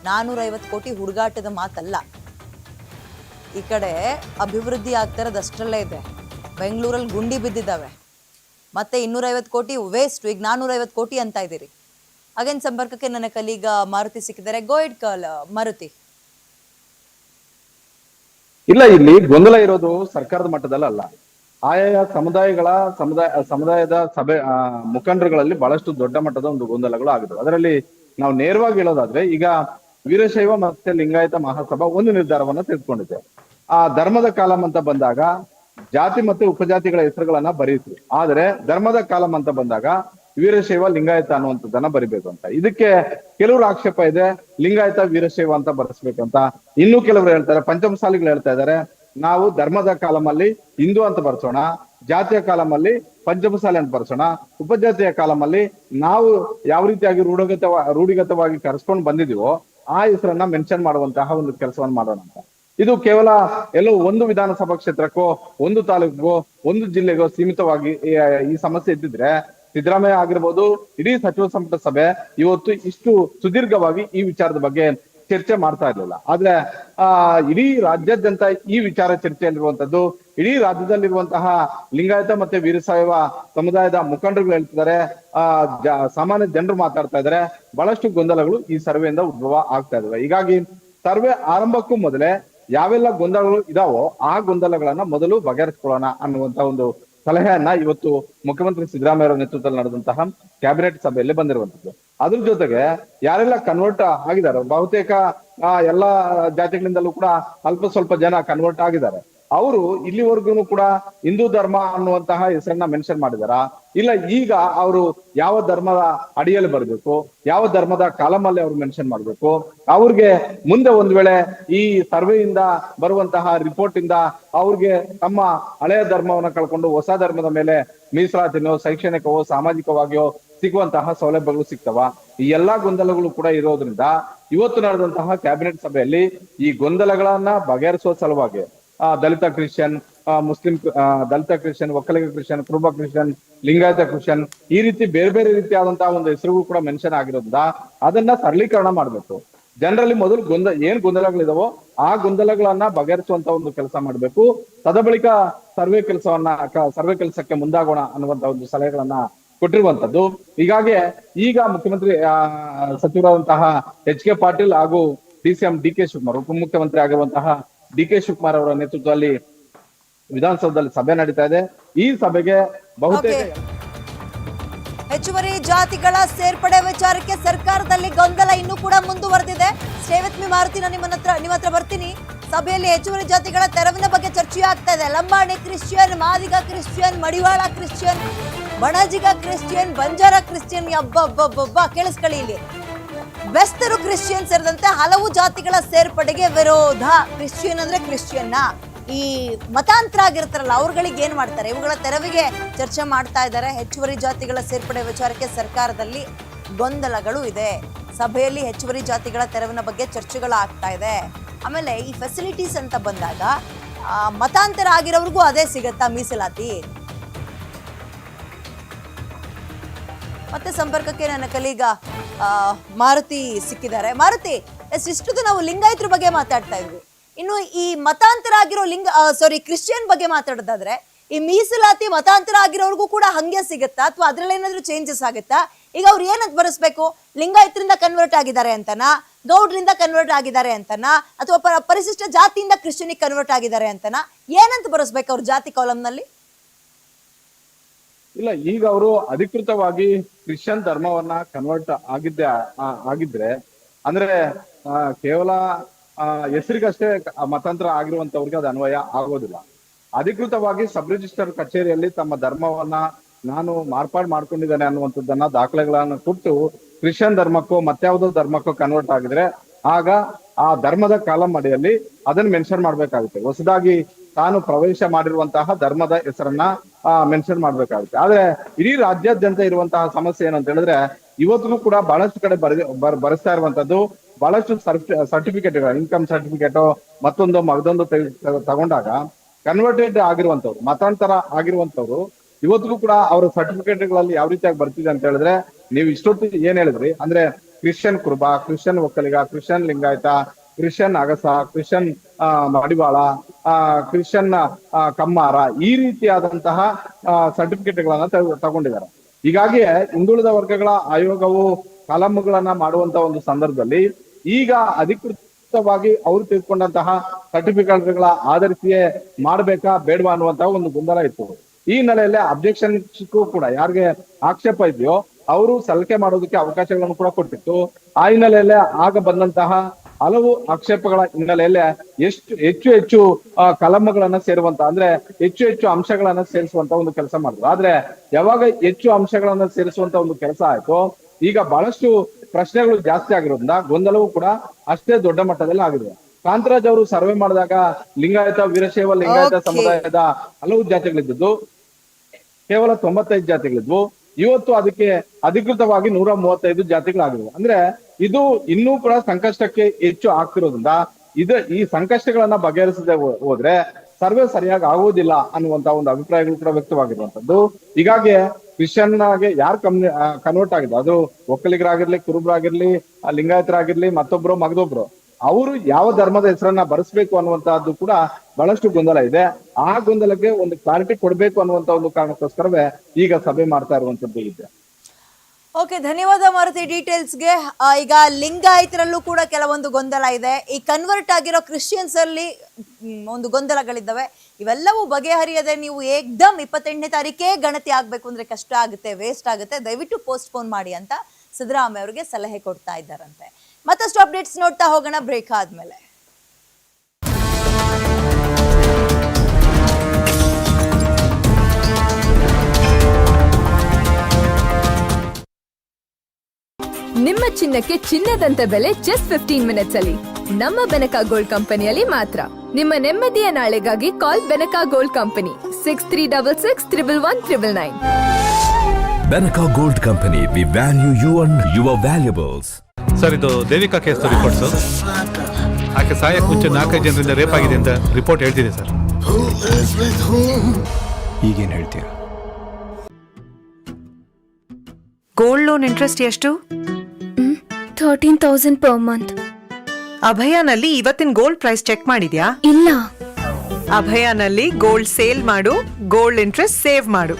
ನಾನೂರ ಐವತ್ತು ಕೋಟಿ ಹುಡುಗಾಟದ ಮಾತಲ್ಲ. ಈ ಕಡೆ ಅಭಿವೃದ್ಧಿ ಆಗ್ತಾ ಇರೋದು ಅಷ್ಟರಲ್ಲೇ ಇದೆ. ಬೆಂಗಳೂರಲ್ಲಿ ಗುಂಡಿ ಬಿದ್ದಿದ್ದಾವೆ. ಮತ್ತೆ ಇನ್ನೂರೈವತ್ತು ಕೋಟಿ ವೇಸ್ಟ್ ಈಗ ನಾನೂರೈವತ್ತು ಕೋಟಿ ಅಂತ ಇದ್ದೀರಿ. ಅಗೇನ್ ಸಂಪರ್ಕಕ್ಕೆ ನನ್ನ ಕಲೀಗ ಮಾರುತಿ ಸಿಕ್ಕಿದ್ದಾರೆ. ಗೋಯಿಡ್ ಕಾಲ್ ಮಾರುತಿ. ಇಲ್ಲ, ಇಲ್ಲಿ ಗೊಂದಲ ಇರೋದು ಸರ್ಕಾರದ ಮಟ್ಟದಲ್ಲ ಆಯಾ ಸಮುದಾಯಗಳ ಸಮುದಾಯ ಸಮುದಾಯದ ಸಭೆ ಮುಖಂಡರುಗಳಲ್ಲಿ ಬಹಳಷ್ಟು ದೊಡ್ಡ ಮಟ್ಟದ ಒಂದು ಗೊಂದಲಗಳು ಆಗಿದವು ಅದರಲ್ಲಿ ನಾವು ನೇರವಾಗಿ ಹೇಳೋದಾದ್ರೆ, ಈಗ ವೀರಶೈವ ಮತ್ತೆ ಲಿಂಗಾಯತ ಮಹಾಸಭಾ ಒಂದು ನಿರ್ಧಾರವನ್ನ ತೆಗೆದುಕೊಂಡಿದೆ. ಆ ಧರ್ಮದ ಕಾಲಂ ಅಂತ ಬಂದಾಗ ಜಾತಿ ಮತ್ತೆ ಉಪಜಾತಿಗಳ ಹೆಸರುಗಳನ್ನ ಬರೀತು ಆದ್ರೆ ಧರ್ಮದ ಕಾಲಂ ಅಂತ ಬಂದಾಗ ವೀರಶೈವ, ಲಿಂಗಾಯತ ಅನ್ನುವಂಥದ್ದನ್ನ ಬರಿಬೇಕು ಅಂತ. ಇದಕ್ಕೆ ಕೆಲವರು ಆಕ್ಷೇಪ ಇದೆ, ಲಿಂಗಾಯತ, ವೀರಶೈವ ಅಂತ ಬರೆಸ್ಬೇಕು ಅಂತ ಇನ್ನು ಕೆಲವರು ಹೇಳ್ತಾರೆ, ಪಂಚಮಸಾಲಿಗಳು ಹೇಳ್ತಾ ಇದ್ದಾರೆ ನಾವು ಧರ್ಮದ ಕಾಲಮಲ್ಲಿ ಹಿಂದೂ ಅಂತ ಬರ್ಸೋಣ, ಜಾತಿಯ ಕಾಲಮಲ್ಲಿ ಪಂಚಮಸಾಲಿ ಅಂತ ಬರ್ಸೋಣ, ಉಪಜಾತಿಯ ಕಾಲಮಲ್ಲಿ ನಾವು ಯಾವ ರೀತಿಯಾಗಿ ರೂಢಗತ ರೂಢಿಗತವಾಗಿ ಕರೆಸ್ಕೊಂಡು ಬಂದಿದೀವೋ ಆ ಹೆಸರನ್ನ ಮೆನ್ಷನ್ ಮಾಡುವಂತಹ ಒಂದು ಕೆಲಸವನ್ನು ಮಾಡೋಣ ಅಂತ. ಇದು ಕೇವಲ ಎಲ್ಲೋ ಒಂದು ವಿಧಾನಸಭಾ ಕ್ಷೇತ್ರಕ್ಕೋ, ಒಂದು ತಾಲೂಕಿಗೋ, ಒಂದು ಜಿಲ್ಲೆಗೋ ಸೀಮಿತವಾಗಿ ಈ- ಸಮಸ್ಯೆ ಇದ್ದಿದ್ರೆ ಸಿದ್ದರಾಮಯ್ಯ ಆಗಿರ್ಬೋದು, ಇಡೀ ಸಚಿವ ಸಂಪುಟ ಸಭೆ ಇವತ್ತು ಇಷ್ಟು ಸುದೀರ್ಘವಾಗಿ ಈ ವಿಚಾರದ ಬಗ್ಗೆ ಚರ್ಚೆ ಮಾಡ್ತಾ ಇರ್ಲಿಲ್ಲ. ಆದ್ರೆ, ಆ, ಇಡೀ ರಾಜ್ಯಾದ್ಯಂತ ಈ ವಿಚಾರ ಚರ್ಚೆಯಲ್ಲಿರುವಂತದ್ದು ಇಡೀ ರಾಜ್ಯದಲ್ಲಿರುವಂತಹ ಲಿಂಗಾಯತ ಮತ್ತೆ ವೀರಶೈವ ಸಮುದಾಯದ ಮುಖಂಡರುಗಳು ಹೇಳ್ತಿದ್ದಾರೆ. ಆ ಸಾಮಾನ್ಯ ಜನರು ಮಾತಾಡ್ತಾ ಇದ್ದಾರೆ. ಬಹಳಷ್ಟು ಗೊಂದಲಗಳು ಈ ಸರ್ವೆಯಿಂದ ಉದ್ಭವ ಆಗ್ತಾ ಇದಾವೆ ಹೀಗಾಗಿ ಸರ್ವೆ ಆರಂಭಕ್ಕೂ ಮೊದಲೇ ಯಾವೆಲ್ಲ ಗೊಂದಲಗಳು ಇದಾವೋ ಆ ಗೊಂದಲಗಳನ್ನ ಮೊದಲು ಬಗೆಹರಿಸ್ಕೊಳ್ಳೋಣ ಅನ್ನುವಂತ ಒಂದು ಸಲಹೆಯನ್ನ ಇವತ್ತು ಮುಖ್ಯಮಂತ್ರಿ ಸಿದ್ದರಾಮಯ್ಯ ಅವರ ನೇತೃತ್ವದಲ್ಲಿ ನಡೆದಂತಹ ಕ್ಯಾಬಿನೆಟ್ ಸಭೆಯಲ್ಲಿ ಬಂದಿರುವಂತದ್ದು ಅದ್ರ ಜೊತೆಗೆ ಯಾರೆಲ್ಲ ಕನ್ವರ್ಟ್ ಆಗಿದ್ದಾರೆ ಬಹುತೇಕ ಆ, ಎಲ್ಲಾ ಜಾತಿಗಳಿಂದಲೂ ಕೂಡ ಅಲ್ಪ ಸ್ವಲ್ಪ ಜನ ಕನ್ವರ್ಟ್ ಆಗಿದ್ದಾರೆ. ಅವರು ಇಲ್ಲಿವರೆಗೂ ಕೂಡ ಹಿಂದೂ ಧರ್ಮ ಅನ್ನುವಂತಹ ಹೆಸರನ್ನ ಮೆನ್ಷನ್ ಮಾಡಿದಾರ? ಇಲ್ಲ ಈಗ ಅವರು ಯಾವ ಧರ್ಮದ ಅಡಿಯಲ್ಲಿ ಬರಬೇಕು? ಯಾವ ಧರ್ಮದ ಕಾಲಮಲ್ಲಿ ಅವ್ರು ಮೆನ್ಷನ್ ಮಾಡ್ಬೇಕು? ಅವ್ರಿಗೆ ಮುಂದೆ ಒಂದ್ ವೇಳೆ ಈ ಸರ್ವೆಯಿಂದ ಬರುವಂತಹ ರಿಪೋರ್ಟ್ ಇಂದ ಅವ್ರಿಗೆ ತಮ್ಮ ಹಳೆಯ ಧರ್ಮವನ್ನ ಕಳ್ಕೊಂಡು ಹೊಸ ಧರ್ಮದ ಮೇಲೆ ಮೀಸಲಾತಿನೋ, ಶೈಕ್ಷಣಿಕವೋ, ಸಾಮಾಜಿಕವಾಗಿಯೋ ಸಿಗುವಂತಹ ಸೌಲಭ್ಯಗಳು ಸಿಗ್ತವ? ಈ ಎಲ್ಲಾ ಗೊಂದಲಗಳು ಕೂಡ ಇರೋದ್ರಿಂದ ಇವತ್ತು ನಡೆದಂತಹ ಕ್ಯಾಬಿನೆಟ್ ಸಭೆಯಲ್ಲಿ ಈ ಗೊಂದಲಗಳನ್ನ ಬಗೆಹರಿಸುವ ಸಲುವಾಗಿ ದಲಿತ ಕ್ರಿಶ್ಚಿಯನ್ ಆ, ಮುಸ್ಲಿಂ ಆ, Dalit Christian Vokkaliga Christian Kuruba Christian Lingayat Christian ಈ ರೀತಿ ಬೇರೆ ಬೇರೆ ರೀತಿಯಾದಂತಹ ಒಂದು ಹೆಸರುಗಳು ಕೂಡ ಮೆನ್ಷನ್ ಆಗಿರೋದ್ರಿಂದ ಅದನ್ನ ಸರಳೀಕರಣ ಮಾಡ್ಬೇಕು. ಜನರಲ್ಲಿ ಮೊದಲು ಗೊಂದಲ ಏನ್ ಗೊಂದಲಗಳಿದಾವೋ ಆ ಗೊಂದಲಗಳನ್ನ ಬಗೆಹರಿಸುವಂತ ಒಂದು ಕೆಲಸ ಮಾಡ್ಬೇಕು. ತದ ಬಳಿಕ ಸರ್ವೆ ಕೆಲಸವನ್ನ ಸರ್ವೆ ಕೆಲಸಕ್ಕೆ ಮುಂದಾಗೋಣ ಅನ್ನುವಂತ ಒಂದು ಸಲಹೆಗಳನ್ನ ಕೊಟ್ಟಿರುವಂತದ್ದು ಹೀಗಾಗಿ ಈಗ ಮುಖ್ಯಮಂತ್ರಿ ಆ, ಸಚಿವರಾದಂತಹ ಎಚ್ ಕೆ ಪಾಟೀಲ್ ಹಾಗೂ D C M D K Shivakumar ಉಪಮುಖ್ಯಮಂತ್ರಿ ಆಗಿರುವಂತಹ ಡಿ ಕೆ ಶಿವಕುಮಾರ್ ಅವರ ನೇತೃತ್ವದಲ್ಲಿ ವಿಧಾನಸೌಧದಲ್ಲಿ ಸಭೆ ನಡೀತಾ ಇದೆ. ಈ ಸಭೆಗೆ ಬಹುತೇಕ. ಹೆಚ್ಚುವರಿ ಜಾತಿಗಳ ಸೇರ್ಪಡೆ ವಿಚಾರಕ್ಕೆ ಸರ್ಕಾರದಲ್ಲಿ ಗೊಂದಲ ಇನ್ನೂ ಕೂಡ ಮುಂದುವರೆದಿದೆ. ವಿತ್ ಮಾರುತಿ, ನಾನು ನಿಮ್ಮ ಹತ್ರ ನಿಮ್ಮ ಹತ್ರ ಬರ್ತೀನಿ. ಸಭೆಯಲ್ಲಿ ಹೆಚ್ಚುವರಿ ಜಾತಿಗಳ ತೆರವಿನ ಬಗ್ಗೆ ಚರ್ಚೆ ಆಗ್ತಾ ಇದೆ. Lambani Christian, Madiga Christian, Madivala Christian, Banajiga Christian, Banjara Christian ಅಬ್ಬಬ್ಬಬ್ಬಬ್ಬ ಕೇಳಿಸ್ಕೊಳ್ಳಿ ಇಲ್ಲಿ. ಬೆಸ್ತರು ಕ್ರಿಶ್ಚಿಯನ್ ಸೇರಿದಂತೆ ಹಲವು ಜಾತಿಗಳ ಸೇರ್ಪಡೆಗೆ ವಿರೋಧ. ಕ್ರಿಶ್ಚಿಯನ್ ಅಂದ್ರೆ ಕ್ರಿಶ್ಚಿಯನ್ನ. ಈ ಮತಾಂತರ ಆಗಿರ್ತಾರಲ್ಲ, ಅವ್ರಗಳಿಗೆ ಏನ್ ಮಾಡ್ತಾರೆ? ಇವುಗಳ ತೆರವಿಗೆ ಚರ್ಚೆ ಮಾಡ್ತಾ ಇದ್ದಾರೆ. ಹೆಚ್ಚುವರಿ ಜಾತಿಗಳ ಸೇರ್ಪಡೆ ವಿಚಾರಕ್ಕೆ ಸರ್ಕಾರದಲ್ಲಿ ಗೊಂದಲಗಳು ಇದೆ. ಸಭೆಯಲ್ಲಿ ಹೆಚ್ಚುವರಿ ಜಾತಿಗಳ ತೆರವಿನ ಬಗ್ಗೆ ಚರ್ಚೆಗಳು ಆಗ್ತಾ ಇದೆ. ಆಮೇಲೆ ಈ ಫೆಸಿಲಿಟೀಸ್ ಅಂತ ಬಂದಾಗ ಮತಾಂತರ ಆಗಿರೋರ್ಗೂ ಅದೇ ಸಿಗತ್ತಾ ಮೀಸಲಾತಿ? ಮತ್ತೆ ಸಂಪರ್ಕಕ್ಕೆ ನನ್ನ ಕಲೀಗ ಮಾರುತಿ ಸಿಕ್ಕಿದ್ದಾರೆ. ಮಾರುತಿ ಇಷ್ಟೊತ್ತು ನಾವು ಲಿಂಗಾಯತರ ಬಗ್ಗೆ ಮಾತಾಡ್ತಾ ಇದ್ವಿ. ಇನ್ನು ಈ ಮತಾಂತರ ಆಗಿರೋ ಲಿಂಗ ಸಾರಿ ಕ್ರಿಶ್ಚಿಯನ್ ಬಗ್ಗೆ ಮಾತಾಡೋದಾದ್ರೆ, ಈ ಮೀಸಲಾತಿ ಮತಾಂತರ ಆಗಿರೋರ್ಗೂ ಕೂಡ ಹಂಗೆ ಸಿಗುತ್ತಾ? ಅಥವಾ ಅದ್ರಲ್ಲಿ ಏನಾದ್ರು ಚೇಂಜಸ್ ಆಗುತ್ತಾ? ಈಗ ಅವ್ರು ಏನಂತ ಬರೆಸ್ಬೇಕು? ಲಿಂಗಾಯತರಿಂದ ಕನ್ವರ್ಟ್ ಆಗಿದ್ದಾರೆ ಅಂತನಾ? ಗೌಡ್ರಿಂದ ಕನ್ವರ್ಟ್ ಆಗಿದ್ದಾರೆ ಅಂತನಾ? ಅಥವಾ ಪರಿಶಿಷ್ಟ ಜಾತಿಯಿಂದ ಕ್ರಿಶ್ಚಿಯನಿಗೆ ಕನ್ವರ್ಟ್ ಆಗಿದ್ದಾರೆ ಅಂತನಾ? ಏನಂತ ಬರೆಸ್ಬೇಕು ಅವ್ರ ಜಾತಿ ಕಾಲಂನಲ್ಲಿ ಇಲ್ಲ, ಈಗ ಅವರು ಅಧಿಕೃತವಾಗಿ ಕ್ರಿಶ್ಚಿಯನ್ ಧರ್ಮವನ್ನ ಕನ್ವರ್ಟ್ ಆಗಿದ್ದೆ ಆಗಿದ್ರೆ, ಅಂದ್ರೆ ಕೇವಲ ಹೆಸರಿಗಷ್ಟೇ ಮತಾಂತರ ಆಗಿರುವಂತವ್ರಿಗೆ ಅದು ಅನ್ವಯ ಆಗೋದಿಲ್ಲ. ಅಧಿಕೃತವಾಗಿ ಸಬ್ ರಿಜಿಸ್ಟರ್ ಕಚೇರಿಯಲ್ಲಿ ತಮ್ಮ ಧರ್ಮವನ್ನ ನಾನು ಮಾರ್ಪಾಡು ಮಾಡ್ಕೊಂಡಿದ್ದೇನೆ ಅನ್ನುವಂಥದ್ದನ್ನ ದಾಖಲೆಗಳನ್ನ ಕೊಟ್ಟು ಕ್ರಿಶ್ಚಿಯನ್ ಧರ್ಮಕ್ಕೂ ಮತ್ಯಾವುದೋ ಧರ್ಮಕ್ಕೂ ಕನ್ವರ್ಟ್ ಆಗಿದ್ರೆ, ಆಗ ಆ ಧರ್ಮದ ಕಾಲಂ ಅಡಿಯಲ್ಲಿ ಅದನ್ನ ಮೆನ್ಷನ್ ಮಾಡ್ಬೇಕಾಗುತ್ತೆ. ಹೊಸದಾಗಿ ತಾನು ಪ್ರವೇಶ ಮಾಡಿರುವಂತಹ ಧರ್ಮದ ಹೆಸರನ್ನ ಮೆನ್ಷನ್ ಮಾಡ್ಬೇಕಾಗುತ್ತೆ. ಆದ್ರೆ ಇಡೀ ರಾಜ್ಯಾದ್ಯಂತ ಇರುವಂತಹ ಸಮಸ್ಯೆ ಏನಂತ ಹೇಳಿದ್ರೆ ಇವತ್ತಿಗೂ ಕೂಡ ಬಹಳಷ್ಟು ಕಡೆ ಬರ ಬರ್- ಬರೆಸ್ತಾ ಇರುವಂತದ್ದು ಬಹಳಷ್ಟು ಸರ್ಟಿಫಿಕೇಟ್ ಇನ್ಕಮ್ ಸರ್ಟಿಫಿಕೇಟ್ ಮತ್ತೊಂದು ಮಗದೊಂದು ತಗೊಂಡಾಗ ಕನ್ವರ್ಟೆಡ್ ಆಗಿರುವಂತವ್ರು, ಮತಾಂತರ ಆಗಿರುವಂತವ್ರು, ಇವತ್ತಿಗೂ ಕೂಡ ಅವರ ಸರ್ಟಿಫಿಕೇಟ್ಗಳಲ್ಲಿ ಯಾವ ರೀತಿಯಾಗಿ ಬರ್ತಿದೆ ಅಂತ ಹೇಳಿದ್ರೆ, ನೀವು ಇಷ್ಟೊತ್ತು ಏನ್ ಹೇಳಿದ್ರಿ? ಅಂದ್ರೆ Christian Kuruba Christian Vokkaliga Christian Lingayat Christian ಅಗಸ Christian Madivala Christian ಕಮ್ಮಾರ ಈ ರೀತಿಯಾದಂತಹ ಸರ್ಟಿಫಿಕೇಟ್ ಗಳನ್ನ ತೆಗ್- ತಗೊಂಡಿದ್ದಾರೆ. ಹೀಗಾಗಿ ಹಿಂದುಳಿದ ವರ್ಗಗಳ ಆಯೋಗವು ಕಲಂಗಳನ್ನ ಮಾಡುವಂತ ಒಂದು ಸಂದರ್ಭದಲ್ಲಿ ಈಗ ಅಧಿಕೃತವಾಗಿ ಅವರು ತೆಗೆದುಕೊಂಡಂತಹ ಸರ್ಟಿಫಿಕೇಟ್ಗಳ ಆಧರಿಸಿಯೇ ಮಾಡ್ಬೇಕಾ ಬೇಡವಾ ಅನ್ನುವಂತಹ ಒಂದು ಗೊಂದಲ ಇತ್ತು. ಈ ಹಿನ್ನೆಲೆಯಲ್ಲಿ ಅಬ್ಜೆಕ್ಷನ್ ಕೂಡ ಯಾರಿಗೆ ಆಕ್ಷೇಪ ಇದೆಯೋ, ಅವರು ಸಲಕೆ ಮಾಡೋದಕ್ಕೆ ಅವಕಾಶಗಳನ್ನು ಕೂಡ ಕೊಟ್ಟಿತ್ತು. ಆ ಹಿನ್ನೆಲೆಯಲ್ಲೇ ಆಗ ಬಂದಂತಹ ಹಲವು ಆಕ್ಷೇಪಗಳ ಹಿನ್ನೆಲೆಯಲ್ಲಿ ಎಷ್ಟು ಹೆಚ್ಚು ಹೆಚ್ಚು ಕಲಮಗಳನ್ನ ಸೇರುವಂತ ಅಂದ್ರೆ ಹೆಚ್ಚು ಹೆಚ್ಚು ಅಂಶಗಳನ್ನ ಸೇರಿಸುವಂತ ಒಂದು ಕೆಲಸ ಮಾಡಿದ್ರು. ಆದ್ರೆ ಯಾವಾಗ ಹೆಚ್ಚು ಅಂಶಗಳನ್ನ ಸೇರಿಸುವಂತ ಒಂದು ಕೆಲಸ ಆಯ್ತು ಈಗ ಬಹಳಷ್ಟು ಪ್ರಶ್ನೆಗಳು ಜಾಸ್ತಿ ಆಗಿರೋದ್ರಿಂದ ಗೊಂದಲವೂ ಕೂಡ ಅಷ್ಟೇ ದೊಡ್ಡ ಮಟ್ಟದಲ್ಲಿ ಆಗಿದೆ. ಕಾಂತರಾಜ್ ಅವರು ಸರ್ವೆ ಮಾಡಿದಾಗ ಲಿಂಗಾಯತ ವೀರಶೈವ ಲಿಂಗಾಯತ ಸಮುದಾಯದ ಹಲವು ಜಾತಿಗಳಿದ್ದು ಕೇವಲ ತೊಂಬತ್ತೈದು ಜಾತಿಗಳಿದ್ವು. ಇವತ್ತು ಅದಕ್ಕೆ ಅಧಿಕೃತವಾಗಿ ನೂರ ಮೂವತ್ತೈದು ಜಾತಿಗಳಾಗಿವೆ. ಅಂದ್ರೆ ಇದು ಇನ್ನೂ ಕೂಡ ಸಂಕಷ್ಟಕ್ಕೆ ಹೆಚ್ಚು ಆಗ್ತಿರೋದ್ರಿಂದ ಇದು ಈ ಸಂಕಷ್ಟಗಳನ್ನ ಬಗೆಹರಿಸದೆ ಹೋದ್ರೆ ಸರ್ವೆ ಸರಿಯಾಗಿ ಆಗುವುದಿಲ್ಲ ಅನ್ನುವಂತ ಒಂದು ಅಭಿಪ್ರಾಯಗಳು ಕೂಡ ವ್ಯಕ್ತವಾಗಿರುವಂತದ್ದು ಹೀಗಾಗಿ ಕ್ರಿಶ್ಚಿಯನ್ ಆಗಿ ಯಾರು ಕಮ್ ಕನ್ವರ್ಟ್ ಆಗಿದೆ ಅದು ಒಕ್ಕಲಿಗರಾಗಿರ್ಲಿ, ಕುರುಬರಾಗಿರ್ಲಿ ಲಿಂಗಾಯತರಾಗಿರ್ಲಿ, ಮತ್ತೊಬ್ರು ಮಗದೊಬ್ರು. ಅವರು ಯಾವ ಧರ್ಮದ ಹೆಸರನ್ನ ಬರೆಸ್ಬೇಕು ಅನ್ನುವಂತಹದ್ದು ಕೂಡ ಬಹಳಷ್ಟು ಗೊಂದಲ ಇದೆ. ಆ ಗೊಂದಲಕ್ಕೆ ಒಂದು ಕ್ಲಾರಿಟಿ ಕೊಡ್ಬೇಕು ಅನ್ನುವಂತ ಒಂದು ಕಾರಣಕ್ಕೋಸ್ಕರವೇ ಈಗ ಸಭೆ ಮಾಡ್ತಾ ಇರುವಂತದ್ದು ಇದೆ. ಓಕೆ ಧನ್ಯವಾದ ಮಾರುತಿ ಡೀಟೇಲ್ಸ್ಗೆ ಈಗ ಲಿಂಗಾಯತರಲ್ಲೂ ಕೂಡ ಕೆಲವೊಂದು ಗೊಂದಲ ಇದೆ. ಈ ಕನ್ವರ್ಟ್ ಆಗಿರೋ ಕ್ರಿಶ್ಚಿಯನ್ಸ್ ಅಲ್ಲಿ ಒಂದು ಗೊಂದಲಗಳಿದ್ದಾವೆ. ಇವೆಲ್ಲವೂ ಬಗೆಹರಿಯದೆ ನೀವು ಏಕ್ದಮ್ ಇಪ್ಪತ್ತೆಂಟನೇ ತಾರೀಕೇ ಗಣತಿ ಆಗಬೇಕು ಅಂದ್ರೆ ಕಷ್ಟ ಆಗುತ್ತೆ ವೇಸ್ಟ್ ಆಗುತ್ತೆ. ದಯವಿಟ್ಟು ಪೋಸ್ಟ್ಪೋನ್ ಮಾಡಿ ಅಂತ ಸಿದ್ದರಾಮಯ್ಯ ಅವರಿಗೆ ಸಲಹೆ ಕೊಡ್ತಾ ಇದ್ದಾರಂತೆ. ಮತ್ತಷ್ಟು ಅಪ್ಡೇಟ್ಸ್ ನೋಡ್ತಾ ಹೋಗೋಣ ಬ್ರೇಕ್ ಆದ್ಮೇಲೆ. ನಿಮ್ಮ ಚಿನ್ನಕ್ಕೆ ಚಿನ್ನದಂತ ಬೆಲೆ ಜಸ್ಟ್ ಫಿಫ್ಟೀನ್ ಮಿನಿಟ್ಸ್ ಅಲ್ಲಿ. ನಮ್ಮ ಬೆನಕಾ ಗೋಲ್ಡ್ ಕಂಪನಿಯಲ್ಲಿ ಮಾತ್ರ. ನಿಮ್ಮ ನೆಮ್ಮದಿಯ ನಾಳೆಗಾಗಿ call Benaka gold company six three double six triple one triple nine Benaka gold company we value you and your valuables sir ಇದು ದೇವಿಕಾ ಕೇಸ್ ರಿಪೋರ್ಟ್ ಸರ್. ಆಕೆ ಸಾಯಕ್ಕೆ ಮುಂಚೆ ನಾಲ್ಕೈದು ಜನರಿಂದ ರೇಪ್ ಆಗಿದೆ ಅಂತ ರಿಪೋರ್ಟ್ ಹೇಳ್ತಿದೆ ಸರ್. ಈಗೇನು ಹೇಳ್ತೀರಾ ಗೋಲ್ಡ್ ಲೋನ್ ಇಂಟ್ರೆಸ್ಟ್ ಎಷ್ಟು? ಥರ್ಟೀನ್ ತೌಸಂಡ್ ಪರ್ ಮಂತ್ ಅಭಯಾನಲ್ಲಿ ಇವತ್ತಿನ ಗೋಲ್ಡ್ ಪ್ರೈಸ್ ಚೆಕ್ ಮಾಡಿದ್ಯಾ? ಇಲ್ಲ. ಅಭಯಾನಲ್ಲಿ ಗೋಲ್ಡ್ ಸೇಲ್ ಮಾಡು ಗೋಲ್ಡ್ ಇಂಟ್ರೆಸ್ಟ್ ಸೇವ್ ಮಾಡು.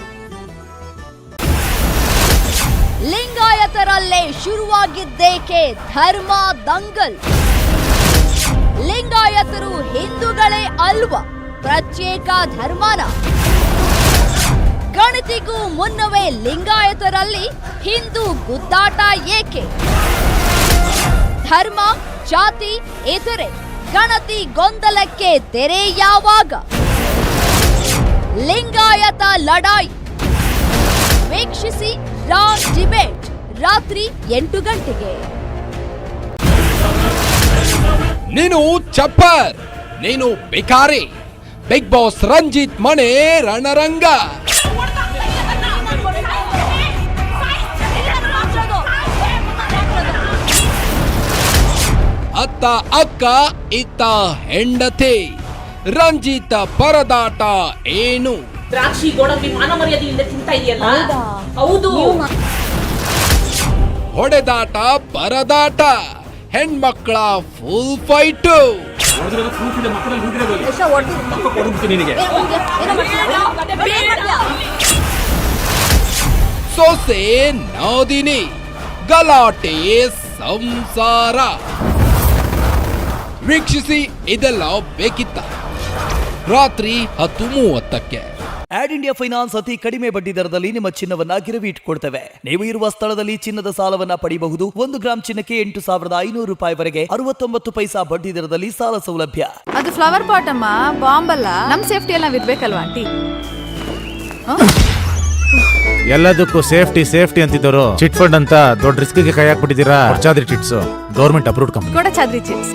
ಲಿಂಗಾಯತರಲ್ಲೇ ಶುರುವಾಗಿದ್ದೇಕೆ ಧರ್ಮ ದಂಗಲ್? ಲಿಂಗಾಯತರು ಹಿಂದೂಗಳೇ ಅಲ್ವ? ಪ್ರತ್ಯೇಕ ಧರ್ಮನ? ಗಣತಿಗೂ ಮುನ್ನವೇ ಲಿಂಗಾಯತರಲ್ಲಿ ಹಿಂದೂ ಗುದ್ದಾಟ ಏಕೆ? ಧರ್ಮ, ಜಾತಿ, ಎದುರೆ, ಗಣತಿ, ಗೊಂದಲಕ್ಕೆ ತೆರೆ ಯಾವಾಗ ಲಿಂಗಾಯತ ಲಡಾಯಿ ವೀಕ್ಷಿಸಿ ರಾ ಡಿಬೇಟ್, ರಾತ್ರಿ ಎಂಟು ಗಂಟೆಗೆ. ನೀನು ಚಪ್ಪರ್, ನೀನು ಬಿಕಾರಿ ಬಿಗ್ ಬಾಸ್ ರಂಜಿತ್ ಮಣೆ ರಣರಂಗ. ಅತ್ತ ಅಕ್ಕ ಇತ್ತ ಹೆಂಡತಿ. ರಂಜಿತ ಪರದಾಟ ಏನು? ದ್ರಾಕ್ಷಿ ಗೋಡಂಬಿ ಮಾನ ಮರ್ಯಾದೆಯಿಂದ ತಿಂತಾ ಇದೆಯಲ್ಲ? ಹೌದು? ಹೊಡೆದಾಟ ಪರದಾಟ. ಹೆಣ್ಮಕ್ಳ ಫುಲ್ ಫೈಟು ಸೊಸೆ ನೋದಿನಿ ಗಲಾಟೆ ಸಂಸಾರ. ವೀಕ್ಷಿಸಿ ಇದೆಲ್ಲ ಬೇಕಿತ್ತ. ರಾತ್ರಿ ಹತ್ತು ಮೂವತ್ತಕ್ಕೆ. ಆಡ್ ಇಂಡಿಯಾ ಫೈನಾನ್ಸ್ ಅತಿ ಕಡಿಮೆ ಬಡ್ಡಿ ದರದಲ್ಲಿ ನಿಮ್ಮ ಚಿನ್ನವನ್ನ ಗಿರವಿ ಇಟ್ಕೊಳ್ತೇವೆ ನೀವು ಇರುವ ಸ್ಥಳದಲ್ಲಿ ಚಿನ್ನದ ಸಾಲವನ್ನ ಪಡೆಯಬಹುದು ಒಂದು ಗ್ರಾಮ್ ಚಿನ್ನಕ್ಕೆ ಎಂಟು ಸಾವಿರದ ಐನೂರು ರೂಪಾಯಿವರೆಗೆ ಅರವತ್ತೊಂಬತ್ತು ಪೈಸಾ ಬಡ್ಡಿ ದರದಲ್ಲಿ ಸಾಲ ಸೌಲಭ್ಯ. ಅದು ಫ್ಲವರ್ ಪಾಟ್ ಅಮ್ಮ ಬಾಂಬ್ ಅಲ್ಲ. ನಮ್ ಸೇಫ್ಟಿ ಎಲ್ಲ ಇರ್ಬೇಕಲ್ವಾ ಆಂಟಿ? ಎಲ್ಲದಕ್ಕೂ ಸೇಫ್ಟಿ ಸೇಫ್ಟಿ ಅಂತಿದ್ದವರು ಚಿಟ್ ಫಂಡ್ ಅಂತ ದೊಡ್ಡ ರಿಸ್ಕ್ ಕೈ ಹಾಕ್ಬಿಟ್ಟಿದ್ದೀರಾ? Chadri chits. Government approve company. ಕೊಡ ಚಾದ್ರಿ ಚಿಪ್ಸ್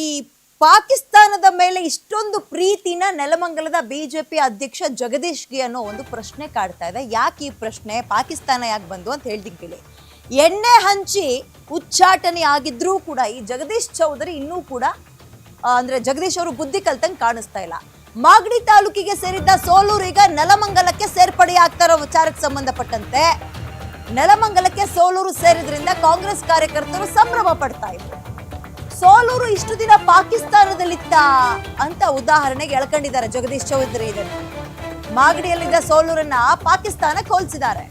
ಈ ಪಾಕಿಸ್ತಾನದ ಮೇಲೆ ಇಷ್ಟೊಂದು ಪ್ರೀತಿನ ನೆಲಮಂಗಲದ ಬಿಜೆಪಿ ಅಧ್ಯಕ್ಷ ಜಗದೀಶ್ಗೆ ಅನ್ನೋ ಒಂದು ಪ್ರಶ್ನೆ ಕಾಡ್ತಾ ಇದೆ. ಯಾಕೆ ಈ ಪ್ರಶ್ನೆ? ಪಾಕಿಸ್ತಾನ ಯಾಕೆ ಬಂದು ಅಂತ ಕೇಳಿ. ಎಣ್ಣೆ ಹಂಚಿ ಉಚ್ಚಾಟನೆ ಆಗಿದ್ರೂ ಕೂಡ ಈ ಜಗದೀಶ್ ಚೌಧರಿ ಇನ್ನೂ ಕೂಡ ಅಂದ್ರೆ ಜಗದೀಶ್ ಅವರು ಬುದ್ಧಿ ಕಲ್ತಂಗೆ ಕಾಣಿಸ್ತಾ ಇಲ್ಲ. ಮಾಗಡಿ ತಾಲೂಕಿಗೆ ಸೇರಿದ್ದ ಸೋಲೂರು ಈಗ ನೆಲಮಂಗಲಕ್ಕೆ ಸೇರ್ಪಡೆ ಆಗ್ತಾ ವಿಚಾರಕ್ಕೆ ಸಂಬಂಧಪಟ್ಟಂತೆ. ನೆಲಮಂಗಲಕ್ಕೆ ಸೋಲೂರು ಸೇರಿದ್ರಿಂದ ಕಾಂಗ್ರೆಸ್ ಕಾರ್ಯಕರ್ತರು ಸಂಭ್ರಮ ಪಡ್ತಾ ಇದ್ರು. ಸೋಲೂರು ಇಷ್ಟು ದಿನ ಪಾಕಿಸ್ತಾನದಲ್ಲಿತ್ತ ಅಂತ ಉದಾಹರಣೆಗೆ ಎಳ್ಕೊಂಡಿದ್ದಾರೆ ಜಗದೀಶ್ ಚೌಧರಿ ಇದನ್ನು. ಮಾಗಡಿಯಲ್ಲಿದ್ದ ಸೋಲೂರನ್ನ ಪಾಕಿಸ್ತಾನಕ್ಕೆ ಹೋಲಿಸಿದ್ದಾರೆ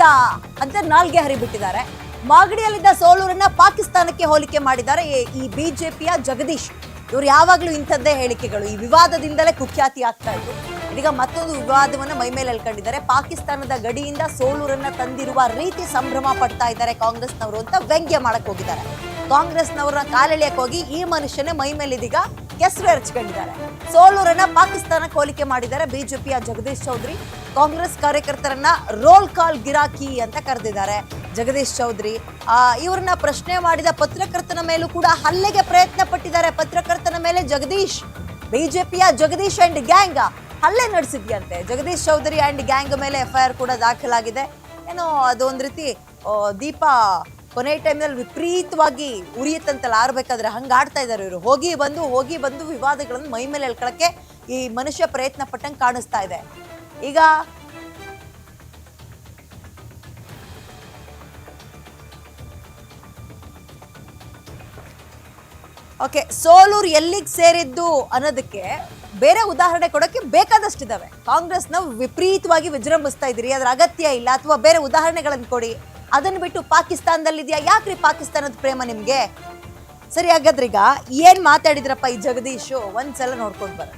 ಪಾಕಿಸ್ತಾನದಲ್ಲಿತ್ತ ಅಂತ ನಾಲ್ಗೆ ಹರಿಬಿಟ್ಟಿದ್ದಾರೆ. ಮಾಗಡಿಯಲ್ಲಿದ್ದ ಸೋಲೂರನ್ನ ಪಾಕಿಸ್ತಾನಕ್ಕೆ ಹೋಲಿಕೆ ಮಾಡಿದ್ದಾರೆ ಈ- ಬಿಜೆಪಿಯ ಜಗದೀಶ್. ಇವರು ಯಾವಾಗಲೂ ಇಂಥದ್ದೇ ಹೇಳಿಕೆಗಳು. ಈ ವಿವಾದದಿಂದಲೇ ಕುಖ್ಯಾತಿ ಆಗ್ತಾ ಇದ್ದು ಇದೀಗ ಮತ್ತೊಂದು ವಿವಾದವನ್ನು ಮೈ ಮೇಲೆ ಎಳ್ಕೊಂಡಿದ್ದಾರೆ. ಪಾಕಿಸ್ತಾನದ ಗಡಿಯಿಂದ ಸೋಲೂರನ್ನ ತಂದಿರುವ ರೀತಿ ಸಂಭ್ರಮ ಪಡ್ತಾ ಇದ್ದಾರೆ ಕಾಂಗ್ರೆಸ್ನವರು ಅಂತ ವ್ಯಂಗ್ಯ ಮಾಡಕ್ ಹೋಗಿದ್ದಾರೆ. ಕಾಂಗ್ರೆಸ್ನವರನ್ನ ಕಾಲೆಳೆಯಕ್ಕೆ ಹೋಗಿ ಈ ಮನುಷ್ಯನೇ ಮೈ ಮೇಲೆ ಕೆಸರು ಎರಚ್ಕೊಂಡಿದ್ದಾರೆ. ಸೋಲೂರನ್ನ ಪಾಕಿಸ್ತಾನಕ್ಕೆ ಹೋಲಿಕೆ ಮಾಡಿದ್ದಾರೆ. ಬಿಜೆಪಿಯ ಜಗದೀಶ್ ಚೌಧರಿ, ಕಾಂಗ್ರೆಸ್ ಕಾರ್ಯಕರ್ತರನ್ನ ರೋಲ್ ಕಾಲ್ ಗಿರಾಕಿ ಅಂತ ಕರೆದಿದ್ದಾರೆ. ಜಗದೀಶ್ ಚೌಧರಿ, ಆ, ಇವ್ರನ್ನ ಪ್ರಶ್ನೆ ಮಾಡಿದ ಪತ್ರಕರ್ತನ ಮೇಲೂ ಕೂಡ ಹಲ್ಲೆಗೆ ಪ್ರಯತ್ನ ಪಟ್ಟಿದ್ದಾರೆ. ಪತ್ರಕರ್ತನ ಮೇಲೆ ಜಗದೀಶ್, ಬಿಜೆಪಿಯ ಜಗದೀಶ್ ಅಂಡ್ ಗ್ಯಾಂಗ್ ಹಲ್ಲೆ ನಡೆಸಿದ್ಯಂತೆ. ಜಗದೀಶ್ ಚೌಧರಿ ಅಂಡ್ ಗ್ಯಾಂಗ್ ಮೇಲೆ ಎಫ್ಐಆರ್ ಕೂಡ ದಾಖಲಾಗಿದೆ. ಏನೋ ಅದೊಂದು ರೀತಿ ದೀಪ ಕೊನೆ ಟೈಮ್ನಲ್ಲಿ ವಿಪರೀತವಾಗಿ ಉರಿಯುತ್ತಂತಲ್ಲ ಆರ್ಬೇಕಾದ್ರೆ ಹಂಗೆ ಆಡ್ತಾ ಇದ್ದಾರೆ ಇವರು. ಹೋಗಿ ಬಂದು ಹೋಗಿ ಬಂದು ವಿವಾದಗಳನ್ನು ಮೈ ಮೇಲೆ ಎಳ್ಕೊಳಕ್ಕೆ ಈ ಮನುಷ್ಯ ಪ್ರಯತ್ನ ಪಟ್ಟಂಗೆ ಕಾಣಿಸ್ತಾ ಇದೆ. ಈಗ ಓಕೆ, ಸೋಲೂರ್ ಎಲ್ಲಿಗೆ ಸೇರಿದ್ದು ಅನ್ನೋದಕ್ಕೆ ಬೇರೆ ಉದಾಹರಣೆ ಕೊಡೋಕೆ ಬೇಕಾದಷ್ಟಿದ್ದಾವೆ ಕಾಂಗ್ರೆಸ್ನ ವಿಪರೀತವಾಗಿ ವಿಜೃಂಭಿಸ್ತಾ ಇದ್ದೀರಿ, ಅದರ ಅಗತ್ಯ ಇಲ್ಲ, ಅಥವಾ ಬೇರೆ ಉದಾಹರಣೆಗಳನ್ನು ಕೊಡಿ. ಅದನ್ನ ಬಿಟ್ಟು ಪಾಕಿಸ್ತಾನದಲ್ಲಿದೆಯಾ? ಯಾಕ್ರಿ ಪಾಕಿಸ್ತಾನದ ಪ್ರೇಮ ನಿಮಗೆ? ಸರಿ ಹಾಗಾದ್ರೆ ಈಗ ಏನು ಮಾತಾಡಿದ್ರಪ್ಪ ಈ ಜಗದೀಶು? ಒಂದ್ಸಲ ನೋಡ್ಕೊಂಡು ಬರೋಣ.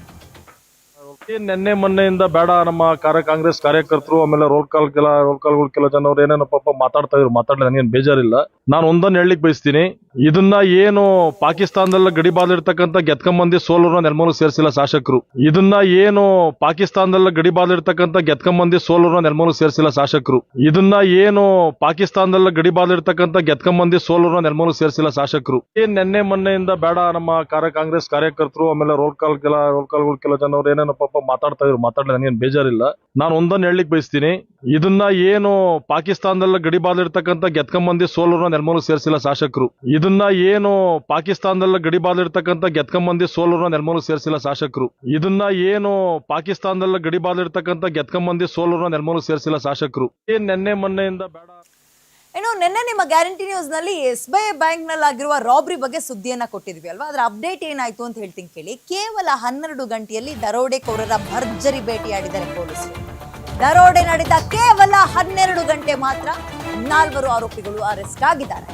ನಿನ್ನೆ ಮೊನ್ನೆಯಿಂದ ಬೇಡ ನಮ್ಮ ಕಾರ್ಯ, ಕಾಂಗ್ರೆಸ್ ಕಾರ್ಯಕರ್ತರು, ಆಮೇಲೆ ರೋಲ್ ಕಾಲ್ ಕೆಲ ರೋಲ್ ಕಾಲ್ಗಳು ಕೆಲ ಜನರು ಏನೇನೋ ಪಾಪ ಮಾತಾಡ್ತಾ ಇದ್ರು ಮಾತಾಡಲಿ ನನಗೇನು ಬೇಜಾರಿಲ್ಲ. ನಾನು ಒಂದನ್ನು ಹೇಳಲಿಕ್ಕೆ ಬಯಸ್ತೀನಿ. ಇದನ್ನ ಏನು ಪಾಕಿಸ್ತಾನದಲ್ಲ ಗಡಿಬಾದಿರ್ತಕ್ಕಂಥ ಗೆದ್ಕಂಬಂದಿ ಸೋಲೂರ್ನ ನೆಲಮೂಲಕ್ಕೆ ಸೇರಿಸಿಲ್ಲ ಶಾಸಕರು. ಇದನ್ನ ಏನು ಪಾಕಿಸ್ತಾನದಲ್ಲ ಗಡಿಬಾದಿರ್ತಕ್ಕಂಥ ಗೆದ್ಕಂಬಂದಿ ಸೋಲೂರ್ನ ನೆಲಮೂಲಕ್ಕೆ ಸೇರಿಸಿಲ್ಲ ಶಾಸಕರು. ಇದನ್ನ ಏನು ಪಾಕಿಸ್ತಾನದಲ್ಲ ಗಡಿಬಾದಿರ್ತಕ್ಕಂಥ ಗೆದ್ಕಂಬಂದಿ ಸೋಲೂರ್ನ ನೆಲಮೂಲಕ್ಕೆ ಸೇರಿಸಿಲ್ಲ ಶಾಸಕರು. ಏನ್ ನಿನ್ನೆ ಮೊನ್ನೆಯಿಂದ ಬೇಡ ನಮ್ಮ ಕಾರ್ಯ, ಕಾಂಗ್ರೆಸ್ ಕಾರ್ಯಕರ್ತರು, ಆಮೇಲೆ ರೋಲ್ ಕಾಲ್ ಕೆಲ ರೋಲ್ ಕಾಲ್ಗಳು ಕೆಲ ಜನರು ಏನೇನೋ ಪಾಪ ಮಾತಾಡ್ತಾ ಇದ್ರು ಮಾತಾಡಲಿ ನನಗೇನು ಬೇಜಾರಿಲ್ಲ. ನಾನು ಒಂದನ್ನು ಹೇಳಲಿಕ್ಕೆ ಬಯಸ್ತೀನಿ, ಇದನ್ನ ಏನು ಪಾಕಿಸ್ತಾನದಲ್ಲ ಗಡಿಬಾದಿರ್ತಕ್ಕಂಥ ಗೆದ್ಕಂಬಂದಿ ಸೋಲೂರ್ನ ನೆಲಮೂಲಿಗೆ ಸೇರಿಸಿಲ್ಲ ಶಾಸಕರು. ಇದನ್ನ ಏನು ಪಾಕಿಸ್ತಾನದಲ್ಲ ಗಡಿಬಾದಿರ್ತಕ್ಕಂಥ ಗೆದ್ಕಂಬಂದಿ ಸೋಲೂರ್ನ ನೆಲಮೂಲಿಗೆ ಸೇರಿಸಿಲ್ಲ ಶಾಸಕರು. ಇದನ್ನ ಏನು ಪಾಕಿಸ್ತಾನದಲ್ಲ ಗಡಿಬಾದಿರ್ತಕ್ಕಂಥ ಗೆದ್ಕಂಬಂದಿ ಸೋಲೂರ್ನ ನೆಲಮೂಲಿಗೆ ಸೇರಿಸಿಲ್ಲ ಶಾಸಕರು. ಏನ್ ನಿನ್ನೆ ಮೊನ್ನೆಯಿಂದ ಬೇಡ. ಇನ್ನು ನಿನ್ನೆ ನಿಮ್ಮ ಗ್ಯಾರಂಟಿ ನ್ಯೂಸ್ನಲ್ಲಿ ಎಸ್ ಬಿ ಐ ಬ್ಯಾಂಕ್ನಲ್ಲಿ ಆಗಿರುವ ರಾಬ್ರಿ ಬಗ್ಗೆ ಸುದ್ದಿಯನ್ನ ಕೊಟ್ಟಿದ್ವಿ ಅಲ್ವಾ? ಅದರ ಅಪ್ಡೇಟ್ ಏನಾಯ್ತು ಅಂತ ಹೇಳ್ತೀನಿ ಕೇಳಿ. ಕೇವಲ ಹನ್ನೆರಡು ಗಂಟೆಯಲ್ಲಿ ದರೋಡೆಕೋರರ ಭರ್ಜರಿ ಭೇಟಿಯಾಡಿದ್ದಾರೆ ಪೊಲೀಸರು. ದರೋಡೆ ನಡೆದ ಕೇವಲ ಹನ್ನೆರಡು ಗಂಟೆ ಮಾತ್ರ ನಾಲ್ವರು ಆರೋಪಿಗಳು ಅರೆಸ್ಟ್ ಆಗಿದ್ದಾರೆ.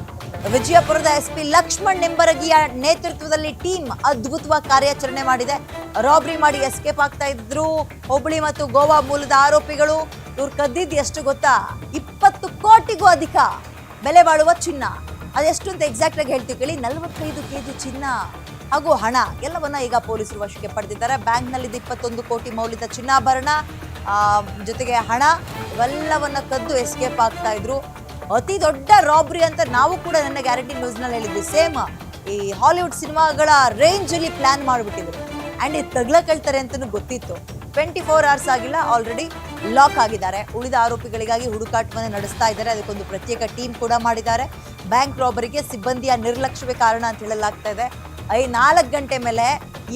ವಿಜಯಪುರದ ಎಸ್ಪಿ ಲಕ್ಷ್ಮಣ್ ನಿಂಬರಗಿಯ ನೇತೃತ್ವದಲ್ಲಿ ಟೀಮ್ ಅದ್ಭುತವಾಗಿ ಕಾರ್ಯಾಚರಣೆ ಮಾಡಿದೆ. ರಾಬ್ರಿ ಮಾಡಿ ಎಸ್ಕೇಪ್ ಆಗ್ತಾ ಇದ್ರು. ಹುಬ್ಳಿ ಮತ್ತು ಗೋವಾ ಮೂಲದ ಆರೋಪಿಗಳು ಇವ್ರು ಕದ್ದಿದ್ದು ಎಷ್ಟು ಗೊತ್ತಾ? ಇಪ್ಪತ್ತು ಕೋಟಿಗೂ ಅಧಿಕ ಬೆಲೆ ಬಾಳುವ ಚಿನ್ನ. ಅದೆಷ್ಟು ಅಂತ ಎಕ್ಸಾಕ್ಟ್ ಆಗಿ ಹೇಳ್ತೀವಿ ಕೇಳಿ, ನಲವತ್ತೈದು ಕೆಜಿ ಚಿನ್ನ ಹಾಗೂ ಹಣ, ಎಲ್ಲವನ್ನ ಈಗ ಪೊಲೀಸರು ವಶಕ್ಕೆ ಪಡೆದಿದ್ದಾರೆ. ಬ್ಯಾಂಕ್ನಲ್ಲಿದ್ದ ಇಪ್ಪತ್ತೊಂದು ಕೋಟಿ ಮೌಲ್ಯದ ಚಿನ್ನಾಭರಣ ಜೊತೆಗೆ ಹಣ ಇವೆಲ್ಲವನ್ನ ಕದ್ದು ಎಸ್ಕೇಪ್ ಆಗ್ತಾ ಇದ್ರು. ಅತಿ ದೊಡ್ಡ ರಾಬ್ರಿ ಅಂತ ನಾವು ಕೂಡ ನನ್ನ ಗ್ಯಾರಂಟಿ ನ್ಯೂಸ್ನಲ್ಲಿ ಹೇಳಿದ್ವಿ. ಸೇಮ್ ಈ ಹಾಲಿವುಡ್ ಸಿನಿಮಾಗಳ ರೇಂಜ್ ಅಲ್ಲಿ ಪ್ಲಾನ್ ಮಾಡಿಬಿಟ್ಟಿದ್ರು. ಅಂಡ್ ಇದು ತಗ್ಲಕಳ್ತಾರೆ ಅಂತಲೂ ಗೊತ್ತಿತ್ತು. ಟ್ವೆಂಟಿ ಫೋರ್ ಅವರ್ಸ್ ಆಗಿಲ್ಲ ಆಲ್ರೆಡಿ ಲಾಕ್ ಆಗಿದ್ದಾರೆ. ಉಳಿದ ಆರೋಪಿಗಳಿಗಾಗಿ ಹುಡುಕಾಟವನ್ನು ನಡೆಸ್ತಾ ಇದ್ದಾರೆ. ಅದಕ್ಕೊಂದು ಪ್ರತ್ಯೇಕ ಟೀಮ್ ಕೂಡ ಮಾಡಿದ್ದಾರೆ. ಬ್ಯಾಂಕ್ ರಾಬರಿಗೆ ಸಿಬ್ಬಂದಿಯ ನಿರ್ಲಕ್ಷ್ಯವೇ ಕಾರಣ ಅಂತ ಹೇಳಲಾಗ್ತಾ ಇದೆ. ಐ, ನಾಲ್ಕು ಗಂಟೆ ಮೇಲೆ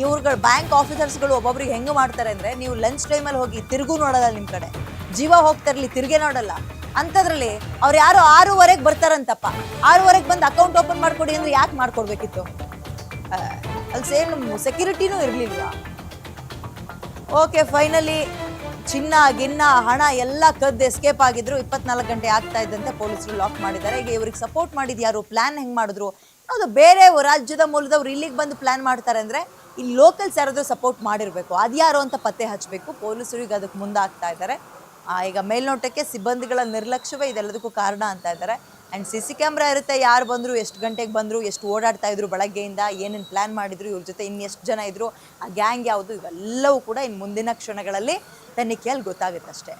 ಇವ್ರುಗಳು ಬ್ಯಾಂಕ್ ಆಫೀಸರ್ಸ್ಗಳು ಒಬ್ಬೊಬ್ರಿಗೆ ಹೆಂಗೆ ಮಾಡ್ತಾರೆ ಅಂದರೆ ನೀವು ಲಂಚ್ ಟೈಮಲ್ಲಿ ಹೋಗಿ ತಿರುಗೂ ನೋಡಲ್ಲ ನಿಮ್ಮ ಕಡೆ. ಜೀವ ಹೋಗ್ತಾ ಇರಲಿ, ತಿರುಗೇ ನೋಡಲ್ಲ. ಅಂಥದ್ರಲ್ಲಿ ಅವ್ರು ಯಾರು ಆರೂವರೆಗೆ ಬರ್ತಾರಂತಪ್ಪ. ಆರೂವರೆಗೆ ಬಂದು ಅಕೌಂಟ್ ಓಪನ್ ಮಾಡ್ಕೊಡಿ ಅಂದರೆ ಯಾಕೆ ಮಾಡ್ಕೊಡ್ಬೇಕಿತ್ತು? ಅಲ್ಲಿ ಸೇಮ್ ಸೆಕ್ಯೂರಿಟಿನೂ ಇರಲಿಲ್ಲ ಓಕೆ ಫೈನಲಿ ಚಿನ್ನ, ಗಿನ್ನ, ಹಣ ಎಲ್ಲ ಕದ್ದು ಎಸ್ಕೇಪ್ ಆಗಿದ್ರು. ಇಪ್ಪತ್ನಾಲ್ಕು ಗಂಟೆ ಆಗ್ತಾ ಇದ್ದಂತೆ ಪೊಲೀಸರು ಲಾಕ್ ಮಾಡಿದ್ದಾರೆ. ಈಗ ಇವ್ರಿಗೆ ಸಪೋರ್ಟ್ ಮಾಡಿದ ಯಾರು? ಪ್ಲಾನ್ ಹೆಂಗ್ ಮಾಡಿದ್ರು? ಅದು ಬೇರೆ ರಾಜ್ಯದ ಮೂಲದವ್ರು ಇಲ್ಲಿಗೆ ಬಂದು ಪ್ಲಾನ್ ಮಾಡ್ತಾರೆ ಅಂದರೆ ಇಲ್ಲಿ ಲೋಕಲ್ಸ್ ಯಾರಾದರೂ ಸಪೋರ್ಟ್ ಮಾಡಿರಬೇಕು. ಅದ್ಯಾರು ಅಂತ ಪತ್ತೆ ಹಚ್ಚಬೇಕು ಪೊಲೀಸರು ಈಗ ಅದಕ್ಕೆ ಮುಂದಾಗ್ತಾ ಇದ್ದಾರೆ. ಈಗ ಮೇಲ್ನೋಟಕ್ಕೆ ಸಿಬ್ಬಂದಿಗಳ ನಿರ್ಲಕ್ಷ್ಯವೇ ಇದೆಲ್ಲದಕ್ಕೂ ಕಾರಣ ಅಂತ ಇದ್ದಾರೆ. ಆ್ಯಂಡ್ ಸಿ ಸಿ ಕ್ಯಾಮ್ರಾ ಇರುತ್ತೆ. ಯಾರು ಬಂದರು, ಎಷ್ಟು ಗಂಟೆಗೆ ಬಂದರು, ಎಷ್ಟು ಓಡಾಡ್ತಾ ಇದ್ರು ಬೆಳಗ್ಗೆಯಿಂದ, ಏನೇನು ಪ್ಲ್ಯಾನ್ ಮಾಡಿದ್ರು, ಇವ್ರ ಜೊತೆ ಇನ್ನೆಷ್ಟು ಜನ ಇದ್ರು, ಆ ಗ್ಯಾಂಗ್ ಯಾವುದು ಇವೆಲ್ಲವೂ ಕೂಡ ಇನ್ನು ಮುಂದಿನ ಕ್ಷಣಗಳಲ್ಲಿ ತನಿಖೆಯಲ್ಲಿ ಗೊತ್ತಾಗುತ್ತಷ್ಟೇ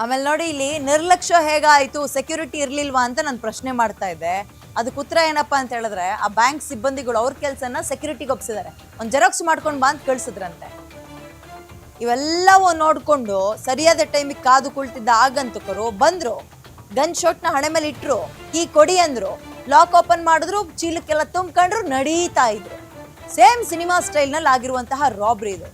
ಆಮೇಲೆ ನೋಡಿ ಇಲ್ಲಿ ನಿರ್ಲಕ್ಷ್ಯ ಹೇಗಾಯಿತು ಸೆಕ್ಯೂರಿಟಿ ಇರಲಿಲ್ವಾ ಅಂತ ನಾನು ಪ್ರಶ್ನೆ ಮಾಡ್ತಾ ಇದ್ದೆ. ಅದಕ್ಕೆ ಉತ್ತರ ಏನಪ್ಪ ಅಂತ ಹೇಳಿದ್ರೆ, ಆ ಬ್ಯಾಂಕ್ ಸಿಬ್ಬಂದಿಗಳು ಅವ್ರ ಕೆಲಸನ ಸೆಕ್ಯೂರಿಟಿಗೆ ಒಪ್ಸಿದ್ದಾರೆ. ಒಂದು ಜೆರಾಕ್ಸ್ ಮಾಡ್ಕೊಂಡು ಬಾ ಅಂತ ಕಳ್ಸಿದ್ರಂತೆ. ಇವೆಲ್ಲವೂ ನೋಡಿಕೊಂಡು ಸರಿಯಾದ ಟೈಮಿಗೆ ಕಾದು ಕುಳಿತಿದ್ದ ಆಗಂತಕರು ಬಂದರು. ಗನ್ ಶಾಟ್ನ ಹಣೆ ಮೇಲೆ ಇಟ್ಟರು ಈ ಕೊಡಿ ಅಂದರು. ಲಾಕ್ ಓಪನ್ ಮಾಡಿದ್ರು, ಚೀಲಕ್ಕೆಲ್ಲ ತುಂಬ್ಕೊಂಡ್ರು, ನಡೀತಾ ಇದ್ರು. ಸೇಮ್ ಸಿನಿಮಾ ಸ್ಟೈಲ್ನಲ್ಲಿ ಆಗಿರುವಂತಹ ರಾಬ್ರಿ ಇದು.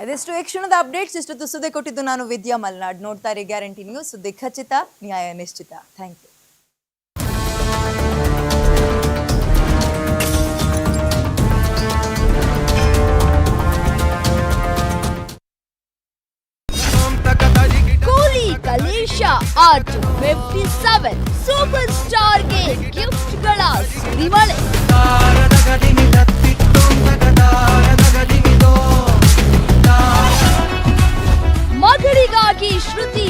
ಅದೆಷ್ಟು ಯಕ್ಷಣದ ಕ್ಷಣದ ಅಪ್ಡೇಟ್ಸ್ ಇಷ್ಟೊತ್ತು ಸುದ್ದಿ ಕೊಟ್ಟಿದ್ದು ನಾನು ವಿದ್ಯಾ ಮಲ್ನಾಡ್. ನೋಡ್ತಾ ಇರಿ ಗ್ಯಾರಂಟಿ ನ್ಯೂಸ್ ಸುದ್ದಿ ಖಚಿತ ನ್ಯಾಯ ನಿಶ್ಚಿತ. Thank you super star art fifty seven super ಸ್ಟಾರ್ಗೆ ಗಿಫ್ಟ್ಗಳ ಸುರಿಮಳೆ. ಮಿಡಿಗಾಗಿ ಶ್ರುತಿ